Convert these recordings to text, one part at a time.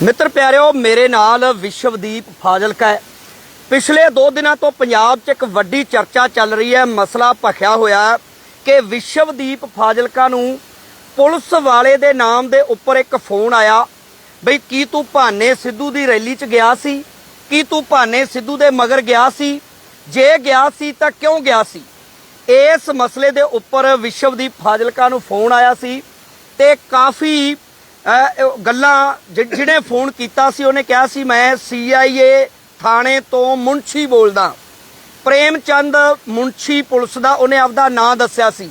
ਮਿੱਤਰ ਪਿਆਰਿਓ, ਮੇਰੇ ਨਾਲ ਵਿਸ਼ਵਦੀਪ ਫਾਜ਼ਿਲਕਾ ਹੈ। ਪਿਛਲੇ 2 ਦਿਨਾਂ ਤੋਂ ਪੰਜਾਬ 'ਚ ਇੱਕ ਵੱਡੀ ਚਰਚਾ ਚੱਲ ਰਹੀ ਹੈ, ਮਸਲਾ ਭਖਿਆ ਹੋਇਆ ਕਿ ਵਿਸ਼ਵਦੀਪ ਫਾਜ਼ਿਲਕਾ ਨੂੰ ਪੁਲਿਸ ਵਾਲੇ ਦੇ ਨਾਮ ਦੇ ਉੱਪਰ ਇੱਕ ਫੋਨ ਆਇਆ, ਬਈ ਕੀ ਤੂੰ ਭਾਨੇ ਸਿੱਧੂ ਦੀ ਰੈਲੀ 'ਚ ਗਿਆ ਸੀ? ਕੀ ਤੂੰ ਭਾਨੇ ਸਿੱਧੂ ਦੇ ਮਗਰ ਗਿਆ ਸੀ? ਜੇ ਗਿਆ ਸੀ ਤਾਂ ਕਿਉਂ ਗਿਆ ਸੀ? ਇਸ ਮਸਲੇ ਦੇ ਉੱਪਰ ਵਿਸ਼ਵਦੀਪ ਫਾਜ਼ਿਲਕਾ ਨੂੰ ਫੋਨ ਆਇਆ ਸੀ ਤੇ ਕਾਫੀ ਗੱਲਾਂ ਜਿ- ਜਿਹਨੇ ਫੋਨ ਕੀਤਾ ਸੀ, ਉਹਨੇ ਕਿਹਾ ਸੀ, ਮੈਂ ਸੀਆਈਏ ਥਾਣੇ ਤੋਂ ਮੁੰਸ਼ੀ ਬੋਲਦਾ। ਪ੍ਰੇਮ ਚੰਦ ਮੁੰਸ਼ੀ ਪੁਲਿਸ ਦਾ ਉਹਨੇ ਆਪਦਾ ਨਾਂ ਦੱਸਿਆ ਸੀ।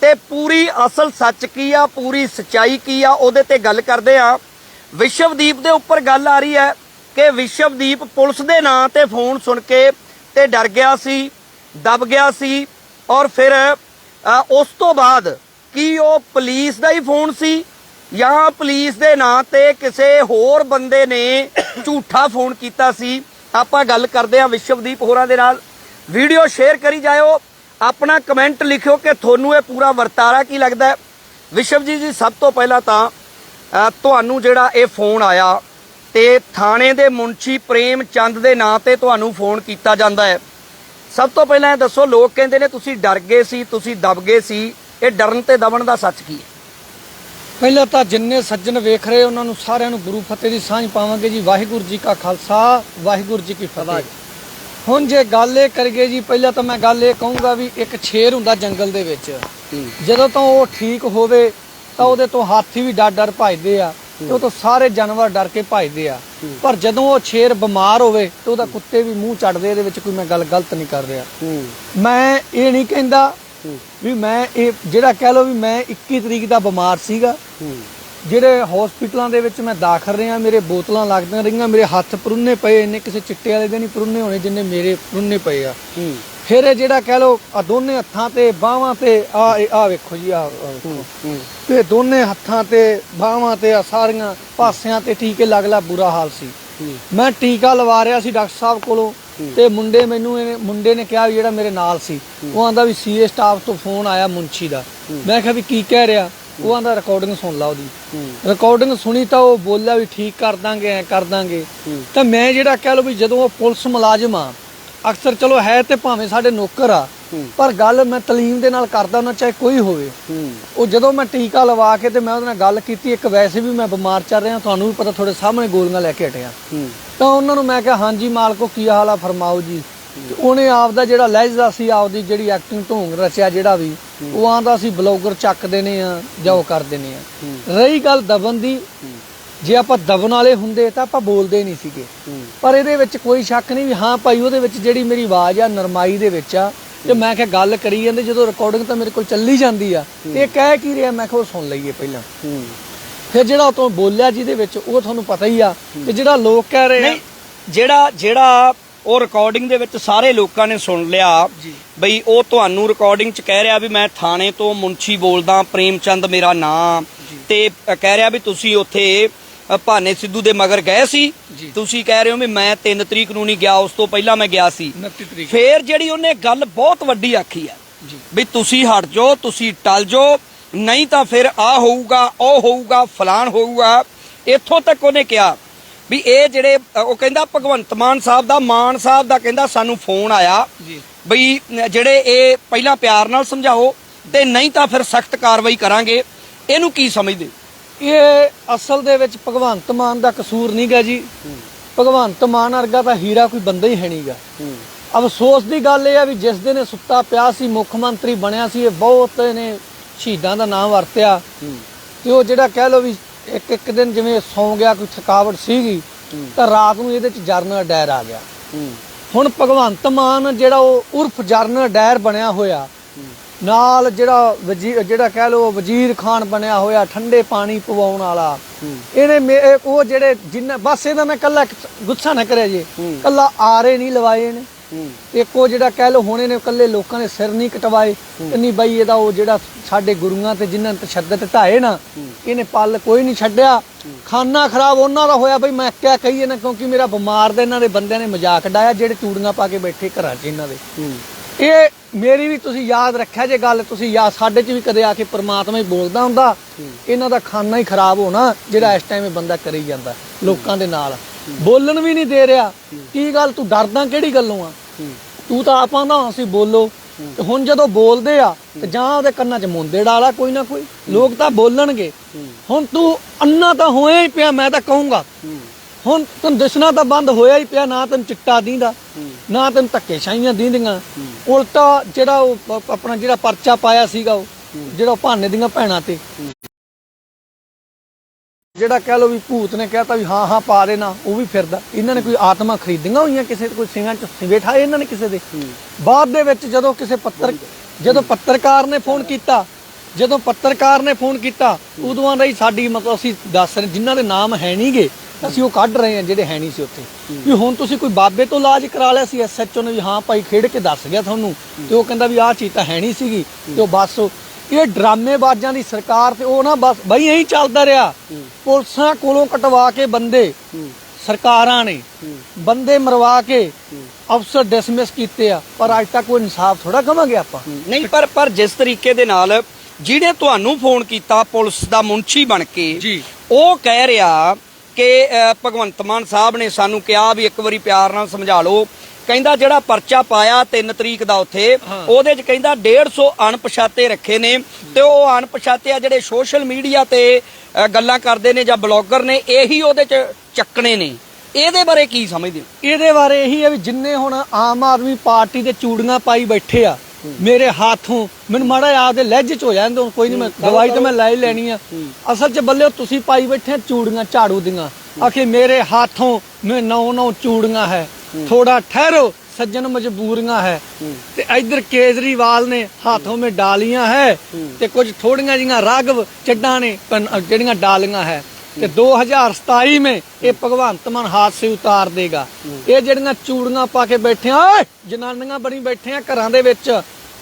ਤੇ ਪੂਰੀ ਅਸਲ ਸੱਚ ਕੀ ਆ, ਪੂਰੀ ਸਚਾਈ ਕੀ ਆ, ਉਹਦੇ ਤੇ ਗੱਲ ਕਰਦੇ ਆ। ਵਿਸ਼ਵਦੀਪ ਦੇ ਉੱਪਰ ਗੱਲ ਆ ਰਹੀ ਹੈ ਕਿ ਵਿਸ਼ਵਦੀਪ ਪੁਲਿਸ ਦੇ ਨਾਂ ਤੇ ਫੋਨ ਸੁਣ ਕੇ ਤੇ ਡਰ ਗਿਆ ਸੀ, ਦਬ ਗਿਆ ਸੀ ਔਰ ਫਿਰ ਉਸ ਤੋਂ ਬਾਅਦ ਕੀ ਉਹ ਪੁਲਿਸ ਦਾ ਹੀ ਫੋਨ ਸੀ? ਜਾਂ ਪੁਲਿਸ ਦੇ ਨਾਂ ਤੇ ਕਿਸੇ ਹੋਰ ਬੰਦੇ ਨੇ ਝੂਠਾ ਫੋਨ ਕੀਤਾ ਸੀ। ਆਪਾਂ ਗੱਲ ਕਰਦੇ ਹਾਂ ਵਿਸ਼ਵਦੀਪ ਹੋਰਾਂ ਦੇ ਨਾਲ। ਵੀਡੀਓ ਸ਼ੇਅਰ ਕਰੀ ਜਾਇਓ। ਆਪਣਾ ਕਮੈਂਟ ਲਿਖਿਓ ਕਿ ਤੁਹਾਨੂੰ ਇਹ ਪੂਰਾ ਵਰਤਾਰਾ ਕੀ ਲੱਗਦਾ ਹੈ। ਵਿਸ਼ਵਜੀਤ ਜੀ ਸਭ ਤੋਂ ਪਹਿਲਾਂ ਤਾਂ ਤੁਹਾਨੂੰ ਜਿਹੜਾ ਇਹ ਫੋਨ ਆਇਆ ਤੇ ਥਾਣੇ ਦੇ ਮੁਨਸ਼ੀ ਪ੍ਰੇਮ ਚੰਦ ਦੇ ਨਾਂ ਤੇ ਤੁਹਾਨੂੰ ਫੋਨ ਕੀਤਾ ਜਾਂਦਾ ਹੈ। ਸਭ ਤੋਂ ਪਹਿਲਾਂ ਇਹ ਦੱਸੋ, ਲੋਕ ਕਹਿੰਦੇ ਨੇ ਤੁਸੀਂ ਡਰ ਗਏ ਸੀ, ਤੁਸੀਂ ਦਬ ਗਏ ਸੀ। ਇਹ ਡਰਨ ਤੇ ਦਬਣ ਦਾ ਸੱਚ ਕੀ ਹੈ? ਪਹਿਲਾਂ ਤਾਂ ਜਿੰਨੇ ਸੱਜਣ ਵੇਖ ਰਹੇ ਉਹਨਾਂ ਨੂੰ ਸਾਰਿਆਂ ਨੂੰ ਗੁਰੂ ਫਤਿਹ ਦੀ ਸਾਂਝ ਪਾਵਾਂਗੇ ਜੀ ਵਾਹਿਗੁਰੂ ਜੀ ਕਾ ਖਾਲਸਾ ਵਾਹਿਗੁਰੂ ਜੀ ਕੀ ਫਤਿਹ। ਹੁਣ ਜੇ ਗੱਲ ਇਹ ਕਰੀਏ ਜੀ ਪਹਿਲਾਂ ਤਾਂ ਮੈਂ ਗੱਲ ਇਹ ਕਹੂੰਗਾ ਵੀ ਇੱਕ ਸ਼ੇਰ ਹੁੰਦਾ ਜੰਗਲ ਦੇ ਵਿੱਚ। ਜਦੋਂ ਤੋਂ ਉਹ ਠੀਕ ਹੋਵੇ ਤਾਂ ਉਹਦੇ ਤੋਂ ਹਾਥੀ ਵੀ ਡਰ ਡਰ ਭਜਦੇ ਆ ਤੇ ਉਹ ਤੋਂ ਸਾਰੇ ਜਾਨਵਰ ਡਰ ਕੇ ਭਜਦੇ ਆ। ਪਰ ਜਦੋਂ ਉਹ ਸ਼ੇਰ ਬਿਮਾਰ ਹੋਵੇ ਤੇ ਉਹਦਾ ਕੁੱਤੇ ਵੀ ਮੂੰਹ ਚੜਦੇ ਇਹਦੇ ਵਿੱਚ ਕੋਈ ਮੈਂ ਗੱਲ ਗਲਤ ਨਹੀਂ ਕਰ ਰਿਹਾ। ਮੈਂ ਇਹ ਨਹੀਂ ਕਹਿੰਦਾ ਵੀ ਮੈਂ ਇਹ ਜਿਹੜਾ ਕਹਿ ਲਓ ਵੀ ਮੈਂ 21 ਤਰੀਕ ਦਾ ਬਿਮਾਰ ਸੀਗਾ ਜਿਹੜੇ ਹਸਪੀਟਲਾਂ ਦੇ ਵਿੱਚ ਮੈਂ ਦਾਖਲ ਰਿਹਾ ਮੇਰੇ ਬੋਤਲਾਂ ਲੱਗਦੀਆਂ ਰਹੀਆਂ ਮੇਰੇ ਹੱਥ ਪਰੁੰਨੇ ਪਏ ਨੇ ਕਿਸੇ ਚਿੱਟੇ ਵਾਲੇ ਦੇ ਨਹੀਂ ਪਰੁੰਨੇ ਹੋਣੇ ਜਿੰਨੇ ਮੇਰੇ ਪਰੁੰਨੇ ਪਏ ਆ। ਫਿਰ ਇਹ ਜਿਹੜਾ ਕਹਿ ਲਓ ਆ ਦੋਨੇ ਹੱਥਾਂ ਤੇ ਬਾਹਾਂ ਤੇ ਆ ਆ ਵੇਖੋ ਜੀ ਆ ਤੇ ਦੋਨੇ ਹੱਥਾਂ ਤੇ ਬਾਹਾਂ ਤੇ ਆ ਸਾਰੀਆਂ ਪਾਸਿਆਂ ਤੇ ਟੀਕੇ ਲੱਗ ਲਾ ਬੁਰਾ ਹਾਲ ਸੀ। ਮੈਂ ਟੀਕਾ ਲਵਾ ਰਿਹਾ ਸੀ ਡਾਕਟਰ ਸਾਹਿਬ ਕੋਲੋਂ। ਤੇ ਮੁੰਡੇ ਮੈਨੂੰ ਇਹਨੇ ਮੁੰਡੇ ਨੇ ਕਿਹਾ ਵੀ ਜਿਹੜਾ ਮੇਰੇ ਨਾਲ ਸੀ ਉਹ ਆਂਦਾ ਵੀ ਸੀਏ ਸਟਾਫ ਤੋਂ ਫੋਨ ਆਇਆ ਮੁੰਸ਼ੀ ਦਾ। ਮੈਂ ਕਿਹਾ ਵੀ ਕੀ ਕਹਿ ਰਿਹਾ? ਉਹ ਆਂਦਾ ਰਿਕਾਰਡਿੰਗ ਸੁਣ ਲਾ ਉਹਦੀ। ਰਿਕਾਰਡਿੰਗ ਸੁਣੀ ਤਾਂ ਉਹ ਬੋਲਿਆ ਵੀ ਠੀਕ ਕਰ ਦਾਂਗੇ ਐ ਕਰ ਦਾਂਗੇ। ਤਾਂ ਮੈਂ ਜਿਹੜਾ ਕਹਿ ਲਓ ਵੀ ਜਦੋਂ ਉਹ ਪੁਲਿਸ ਮੁਲਾਜ਼ਮ ਆ ਅਕਸਰ ਚਲੋ ਹੈ ਤੇ ਭਾਵੇਂ ਸਾਡੇ ਨੌਕਰ ਆ ਪਰ ਗੱਲ ਮੈਂ ਤਲੀਮ ਦੇ ਨਾਲ ਕਰਦਾ ਉਹਨਾਂ ਚਾਹੇ ਕੋਈ ਹੋਵੇ। ਉਹ ਜਦੋਂ ਮੈਂ ਟੀਕਾ ਲਵਾ ਕੇ ਤੇ ਮੈਂ ਉਹਦੇ ਨਾਲ ਗੱਲ ਕੀਤੀ ਇੱਕ ਵੈਸੇ ਵੀ ਮੈਂ ਬਿਮਾਰ ਚੱਲ ਰਿਹਾ ਤੁਹਾਨੂੰ ਵੀ ਪਤਾ ਤੁਹਾਡੇ ਸਾਹਮਣੇ ਗੋਲੀਆਂ ਲੈ ਕੇ ਹਟਿਆ ਤਾਂ ਉਹਨਾਂ ਨੂੰ ਮੈਂ ਕਿਹਾ ਹਾਂਜੀ ਮਾਲਕੋ ਕੀ ਹਾਲ ਆ? ਫਰਮਾਓ ਜੀ। ਉਹਨੇ ਆਪਦਾ ਜਿਹੜਾ ਲਹਿਜਾ ਸੀ ਆਪਦੀ ਜਿਹੜੀ ਐਕਟਿੰਗ ਢੋਂਗ ਰਚਿਆ ਜਿਹੜਾ ਵੀ ਉਹ ਆਂਦਾ ਸੀ ਬਲੌਗਰ ਚੱਕ ਦੇਣੇ ਆ ਜਾਂ ਉਹ ਕਰ ਦੇਣੇ ਆ। ਰਹੀ ਗੱਲ ਦਬਨ ਦੀ ਜੇ ਆਪਾਂ ਦਬਨ ਵਾਲੇ ਹੁੰਦੇ ਤਾਂ ਆਪਾਂ ਬੋਲਦੇ ਨਹੀਂ ਸੀਗੇ। ਪਰ ਇਹਦੇ ਵਿੱਚ ਕੋਈ ਸ਼ੱਕ ਨਹੀਂ ਵੀ ਹਾਂ ਭਾਈ ਉਹਦੇ ਵਿੱਚ ਜਿਹੜੀ ਮੇਰੀ ਆਵਾਜ਼ ਆ ਨਰਮਾਈ ਦੇ ਵਿੱਚ ਆ ਤੇ ਮੈਂ ਕਿਹਾ ਗੱਲ ਕਰੀ ਜਾਂਦੇ ਜਦੋਂ ਰਿਕਾਰਡਿੰਗ ਤਾਂ ਮੇਰੇ ਕੋਲ ਚੱਲੀ ਜਾਂਦੀ ਆ। ਤੇ ਇਹ ਕਹਿ ਕੀ ਰਿਹਾ? ਮੈਂ ਕਿਹਾ ਉਹ ਸੁਣ ਲਈਏ ਪਹਿਲਾਂ। ਫਿਰ ਜਿਹੜਾ ਉਹ ਤੋਂ ਬੋਲਿਆ ਜਿਹਦੇ ਵਿੱਚ ਉਹ ਤੁਹਾਨੂੰ ਪਤਾ ਹੀ ਆ ਤੇ ਜਿਹੜਾ ਲੋਕ ਕਹਿ ਰਹੇ ਆ। ਨਹੀਂ ਜਿਹੜਾ ਜਿਹੜਾ ਉਹ ਰਿਕਾਰਡਿੰਗ ਦੇ ਵਿੱਚ ਸਾਰੇ ਲੋਕਾਂ ਨੇ ਸੁਣ ਲਿਆ ਬਈ ਉਹ ਤੁਹਾਨੂੰ ਰਿਕਾਰਡਿੰਗ 'ਚ ਕਹਿ ਰਿਹਾ ਵੀ ਮੈਂ ਥਾਣੇ ਤੋਂ ਮੁੰਸ਼ੀ ਬੋਲਦਾ ਪ੍ਰੇਮ ਚੰਦ ਮੇਰਾ ਨਾਮ ਤੇ ਅ, ਕਹਿ ਰਿਹਾ ਵੀ ਤੁਸੀਂ ਉੱਥੇ ਅ, ਭਾਨੇ ਸਿੱਧੂ ਦੇ ਮਗਰ ਗਏ ਸੀ। ਜੀ। ਤੁਸੀਂ ਕਹਿ ਰਹੇ ਹੋ ਵੀ ਮੈਂ 3 ਤਰੀਕ ਨੂੰ ਨਹੀਂ ਗਿਆ ਉਸ ਤੋਂ ਪਹਿਲਾਂ ਮੈਂ ਗਿਆ ਸੀ। 29 ਤਰੀਕ। ਫੇਰ ਜਿਹੜੀ ਉਹਨੇ ਗੱਲ ਬਹੁਤ ਵੱਡੀ ਆਖੀ ਆ ਜੀ। ਵੀ ਤੁਸੀਂ ਹਟ ਜਾਓ ਤੁਸੀਂ ਟਲ ਜਾਓ ਨਹੀਂ ਤਾਂ ਫਿਰ ਆ ਹੋਊਗਾ ਉਹ ਹੋਊਗਾ ਫਲਾਣ ਹੋਊਗਾ। ਇੱਥੋਂ ਤੱਕ ਉਹਨੇ ਕਿਹਾ ਵੀ ਇਹ ਜਿਹੜੇ ਉਹ ਕਹਿੰਦਾ ਭਗਵੰਤ ਮਾਨ ਸਾਹਿਬ ਦਾ ਮਾਨ ਸਾਹਿਬ ਦਾ ਕਹਿੰਦਾ ਸਾਨੂੰ ਫੋਨ ਆਇਆ ਜੀ। ਬਈ ਜਿਹੜੇ ਇਹ ਪਹਿਲਾਂ ਪਿਆਰ ਨਾਲ ਸਮਝਾਓ ਤੇ ਨਹੀਂ ਤਾਂ ਫਿਰ ਸਖਤ ਕਾਰਵਾਈ ਕਰਾਂਗੇ। ਇਹਨੂੰ ਕੀ ਸਮਝਦੇ? ਇਹ ਅਸਲ ਦੇ ਵਿੱਚ ਭਗਵੰਤ ਮਾਨ ਦਾ ਕਸੂਰ ਨਹੀਂਗਾ ਜੀ। ਭਗਵੰਤ ਮਾਨ ਵਰਗਾ ਤਾਂ ਹੀਰਾ ਕੋਈ ਬੰਦਾ ਹੀ ਹੈ ਨਹੀਂਗਾ ਅਫਸੋਸ ਦੀ ਗੱਲ ਇਹ ਆ ਵੀ ਜਿਸ ਦਿਨ ਇਹ ਸੁੱਤਾ ਪਿਆ ਸੀ ਮੁੱਖ ਮੰਤਰੀ ਬਣਿਆ ਸੀ ਇਹ ਬਹੁਤ ਇਹਨੇ ਸ਼ਹੀਦਾਂ ਦਾ ਨਾਮ ਵਰਤਿਆ। ਤੇ ਉਹ ਜਿਹੜਾ ਕਹਿ ਲਓ ਵੀ ਇੱਕ ਇੱਕ ਦਿਨ ਜਿਵੇਂ ਸੌਂ ਗਿਆ ਕੋਈ ਥਕਾਵਟ ਸੀਗੀ ਤਾਂ ਰਾਤ ਨੂੰ ਇਹਦੇ ਚ ਜਰਨਲ ਡਾਇਰ ਆ ਗਿਆ। ਹੁਣ ਭਗਵੰਤ ਮਾਨ ਜਿਹੜਾ ਉਹ ਉਰਫ ਜਰਨਲ ਡਾਇਰ ਬਣਿਆ ਹੋਇਆ ਨਾਲ ਜਿਹੜਾ ਜਿਹੜਾ ਕਹਿ ਲਓ ਵਜ਼ੀਰ ਖਾਨ ਬਣਿਆ ਹੋਇਆ ਠੰਡੇ ਪਾਣੀ ਪਵਾਉਣ ਵਾਲਾ ਇਹਨੇ ਉਹ ਜਿਹੜੇ ਜਿੰਨਾ ਬਸ ਇਹਦਾ ਮੈਂ ਕੱਲਾ ਗੁੱਸਾ ਨਾ ਕਰਿਆ ਜੀ। ਕੱਲਾ ਆਰੇ ਨਹੀਂ ਲਵਾਏ ਨੇ ਇੱਕ ਜਿਹੜਾ ਕਹਿ ਲਓ ਹੁਣ ਇਹਨੇ ਕੱਲੇ ਲੋਕਾਂ ਦੇ ਸਿਰ ਨਹੀਂ ਕਟਵਾਏ ਨਹੀਂ ਬਈ ਇਹਦਾ ਉਹ ਜਿਹੜਾ ਸਾਡੇ ਗੁਰੂਆਂ ਤੇ ਜਿਨ੍ਹਾਂ ਨੇ ਤਸ਼ੱਦਦ ਢਾਏ ਨਾ ਇਹਨੇ ਪਲ ਕੋਈ ਨਹੀਂ ਛੱਡਿਆ। ਖਾਨਾ ਖਰਾਬ ਉਹਨਾਂ ਦਾ ਹੋਇਆ ਬਈ ਮੈਂ ਕਿਆ ਕਹੀਏ ਨਾ ਕਿਉਂਕਿ ਮੇਰਾ ਬਿਮਾਰ ਦੇ ਇਹਨਾਂ ਦੇ ਬੰਦਿਆਂ ਨੇ ਮਜ਼ਾਕ ਡਾਇਆ ਜਿਹੜੇ ਚੂੜੀਆਂ ਪਾ ਕੇ ਬੈਠੇ ਘਰਾਂ 'ਚ ਇਹਨਾਂ ਦੇ। ਇਹ ਮੇਰੀ ਵੀ ਤੁਸੀਂ ਯਾਦ ਰੱਖਿਆ ਜੇ ਗੱਲ ਤੁਸੀਂ ਯਾਦ ਸਾਡੇ 'ਚ ਵੀ ਕਦੇ ਆ ਕੇ ਪ੍ਰਮਾਤਮਾ ਹੀ ਬੋਲਦਾ ਹੁੰਦਾ ਇਹਨਾਂ ਦਾ ਖਾਨਾ ਹੀ ਖਰਾਬ ਹੋਣਾ ਜਿਹੜਾ ਇਸ ਟਾਈਮ ਇਹ ਬੰਦਾ ਕਰੀ ਜਾਂਦਾ ਲੋਕਾਂ ਦੇ ਨਾਲ। ਬੋਲਣ ਵੀ ਨਹੀਂ ਦੇ ਰਿਹਾ। ਕੀ ਗੱਲ, ਤੂੰ ਡਰਦਾ ਕਿਹੜੀ ਗੱਲੋਂ ਆ? ਤੂੰ ਤਾਂ ਆਪਾਂ ਦਾ ਅਸੀਂ ਬੋਲੋ। ਤੇ ਹੁਣ ਜਦੋਂ ਬੋਲਦੇ ਆ, ਤੇ ਜਾਂ ਉਹਦੇ ਕੰਨਾਂ 'ਚ ਮੁੰਦੇ ਡਾਲਾ ਕੋਈ ਨਾ ਕੋਈ। ਲੋਕ ਤਾਂ ਬੋਲਣਗੇ। ਹੁਣ ਤੂੰ ਅੰਨਾ ਤਾਂ ਹੋਇਆ ਹੀ ਪਿਆ, ਮੈਂ ਤਾਂ ਕਹੂੰਗਾ। ਹੁਣ ਤੈਨੂੰ ਦਿਸਣਾ ਤਾਂ ਬੰਦ ਹੋਇਆ ਹੀ ਪਿਆ, ਨਾ ਤੈਨੂੰ ਚਿੱਟਾ ਦੀਂਦਾ, ਨਾ ਤੈਨੂੰ ਧੱਕੇ ਛਾਈਆਂ ਦੀਂਦੀਆਂ। ਉਲਟਾ ਜਿਹੜਾ ਉਹ ਆਪਣਾ ਜਿਹੜਾ ਪਰਚਾ ਪਾਇਆ ਸੀਗਾ ਉਹ, ਜਿਹੜਾ ਉਹ ਭਾਨੇ ਦੀਆਂ ਭੈਣਾਂ ਤੇ। ਜਿਹੜਾ ਕਹਿ ਲੋ ਵੀ ਭੂਤ ਨੇ ਕਹਿਤਾ ਵੀ ਹਾਂ ਹਾਂ ਪਾ ਦੇਣਾ ਉਹ ਵੀ ਫਿਰਦਾ। ਇਹਨਾਂ ਨੇ ਕੋਈ ਆਤਮਾ ਖਰੀਦੀਆਂ ਹੋਈਆਂ ਕਿਸੇ ਕੋਈ ਸਿੰਘਾਂ ਚ ਸਿਵੇ ਠਾਏ ਇਹਨਾਂ ਨੇ ਕਿਸੇ ਦੇ? ਬਾਅਦ ਦੇ ਵਿੱਚ ਜਦੋਂ ਕਿਸੇ ਪੱਤਰ ਜਦੋਂ ਪੱਤਰਕਾਰ ਨੇ ਫੋਨ ਕੀਤਾ ਜਦੋਂ ਪੱਤਰਕਾਰ ਨੇ ਫੋਨ ਕੀਤਾ ਉਦੋਂ ਆਂਦਾ ਜੀ ਸਾਡੀ ਮਤਲਬ ਅਸੀਂ ਦੱਸ ਰਹੇ ਜਿਨ੍ਹਾਂ ਦੇ ਨਾਮ ਹੈ ਨਹੀਂਗੇ ਅਸੀਂ ਉਹ ਕੱਢ ਰਹੇ ਹਾਂ ਜਿਹੜੇ ਹੈ ਨਹੀਂ ਸੀ ਉੱਥੇ। ਵੀ ਹੁਣ ਤੁਸੀਂ ਕੋਈ ਬਾਬੇ ਤੋਂ ਇਲਾਜ ਕਰਾ ਲਿਆ ਸੀ ਐਸਐਚਓ ਨੇ ਵੀ ਹਾਂ ਭਾਈ ਖੇਡ ਕੇ ਦੱਸ ਗਿਆ ਤੁਹਾਨੂੰ ਤੇ ਉਹ ਕਹਿੰਦਾ ਵੀ ਆਹ ਚੀਜ਼ ਤਾਂ ਹੈ ਨਹੀਂ ਸੀਗੀ ਤੇ ਉਹ ਬਸ ਇਹ ਡਰਾਮੇਬਾਜ਼ਾਂ ਦੀ ਸਰਕਾਰ ਤੇ ਉਹ ਨਾ ਬਸ ਬਈ ਇਹੀ ਚੱਲਦਾ ਰਿਹਾ। ਪੁਲਿਸਾਂ ਕੋਲੋਂ ਕਟਵਾ ਕੇ ਬੰਦੇ ਸਰਕਾਰਾਂ ਨੇ ਬੰਦੇ ਮਰਵਾ ਕੇ ਅਫਸਰ ਡਿਸਮਿਸ ਕੀਤੇ ਆ ਪਰ ਅੱਜ ਤੱਕ ਕੋਈ ਇਨਸਾਫ ਥੋੜਾ ਕਵਾਂਗੇ ਆਪਾਂ। ਨਹੀਂ ਪਰ ਪਰ ਜਿਸ ਤਰੀਕੇ ਦੇ ਨਾਲ ਜਿਹਨੇ ਤੁਹਾਨੂੰ ਫੋਨ ਕੀਤਾ ਪੁਲਿਸ ਦਾ ਮੁੰਸ਼ੀ ਬਣ ਕੇ ਜੀ। ਉਹ ਕਹਿ ਰਿਹਾ ਕਿ ਭਗਵੰਤ ਮਾਨ ਸਾਹਿਬ ਨੇ ਸਾਨੂੰ ਕਿਹਾ ਵੀ ਇੱਕ ਵਾਰੀ ਪਿਆਰ ਨਾਲ ਸਮਝਾ ਲਓ। ਕਹਿੰਦਾ ਜਿਹੜਾ ਪਰਚਾ ਪਾਇਆ 3 ਤਰੀਕ ਦਾ ਉੱਥੇ। ਉਹਦੇ 'ਚ ਕਹਿੰਦਾ 150 ਅਣਪਛਾਤੇ ਰੱਖੇ ਨੇ ਤੇ ਉਹ ਅਣਪਛਾਤੇ ਆ ਜਿਹੜੇ ਸੋਸ਼ਲ ਮੀਡੀਆ ਤੇ ਗੱਲਾਂ ਕਰਦੇ ਨੇ ਜਾਂ ਬਲੌਗਰ ਨੇ ਇਹੀ ਉਹਦੇ 'ਚ ਚੱਕਣੇ ਨੇ। ਇਹਦੇ ਬਾਰੇ ਕੀ ਸਮਝਦੇ ਹੋ? ਇਹਦੇ ਬਾਰੇ ਇਹੀ ਹੈ ਵੀ ਜਿੰਨੇ ਹੁਣ ਆਮ ਆਦਮੀ ਪਾਰਟੀ ਦੇ ਚੂੜੀਆਂ ਪਾਈ ਬੈਠੇ ਆ ਮੇਰੇ ਹੱਥੋਂ ਮੈਨੂੰ ਮਾੜਾ ਜਿਹਾ ਆਪਦੇ ਲੈਜ ਚ ਹੋ ਜਾਂਦੇ ਕੋਈ ਨਹੀਂ ਮੈਂ ਦਵਾਈ ਤਾਂ ਮੈਂ ਲੈ ਹੀ ਲੈਣੀ ਆ। ਅਸਲ ਚ ਬੱਲੇ ਤੁਸੀਂ ਪਾਈ ਬੈਠੇ ਚੂੜੀਆਂ ਝਾੜੂ ਦੀਆਂ। ਆਖੇ ਮੇਰੇ ਹੱਥੋਂ ਮੈਂ ਨੌ ਨੌ ਚੂੜੀਆਂ ਹੈ। ਥੋੜਾ ਠਹਿਰੋ ਸੱਜਣ ਮਜਬੂਰੀਆਂ ਹੈ। ਤੇ ਇਧਰ ਕੇਜਰੀਵਾਲ ਨੇ ਹੱਥੋਂ ਮੇ ਡਾਲੀਆਂ ਹੈ ਤੇ ਕੁਝ ਥੋੜੀਆਂ ਜੀਆਂ ਰਾਗਵ ਚੱਡਾਂ ਨੇ ਜਿਹੜੀਆਂ ਡਾਲੀਆਂ ਹੈ। ਤੇ 2027 में ਇਹ ਭਗਵੰਤ ਮਾਨ ਹਾਥ ਸੇ ਉਤਾਰ ਦੇਗਾ। ਇਹ ਜਿਹੜੀਆਂ ਚੂੜੀਆਂ ਪਾ ਕੇ ਬੈਠੇ ਆ ਜਨਾਨੀਆਂ ਬਣੀ ਬੈਠੇ ਆ ਘਰਾਂ ਦੇ ਵਿੱਚ।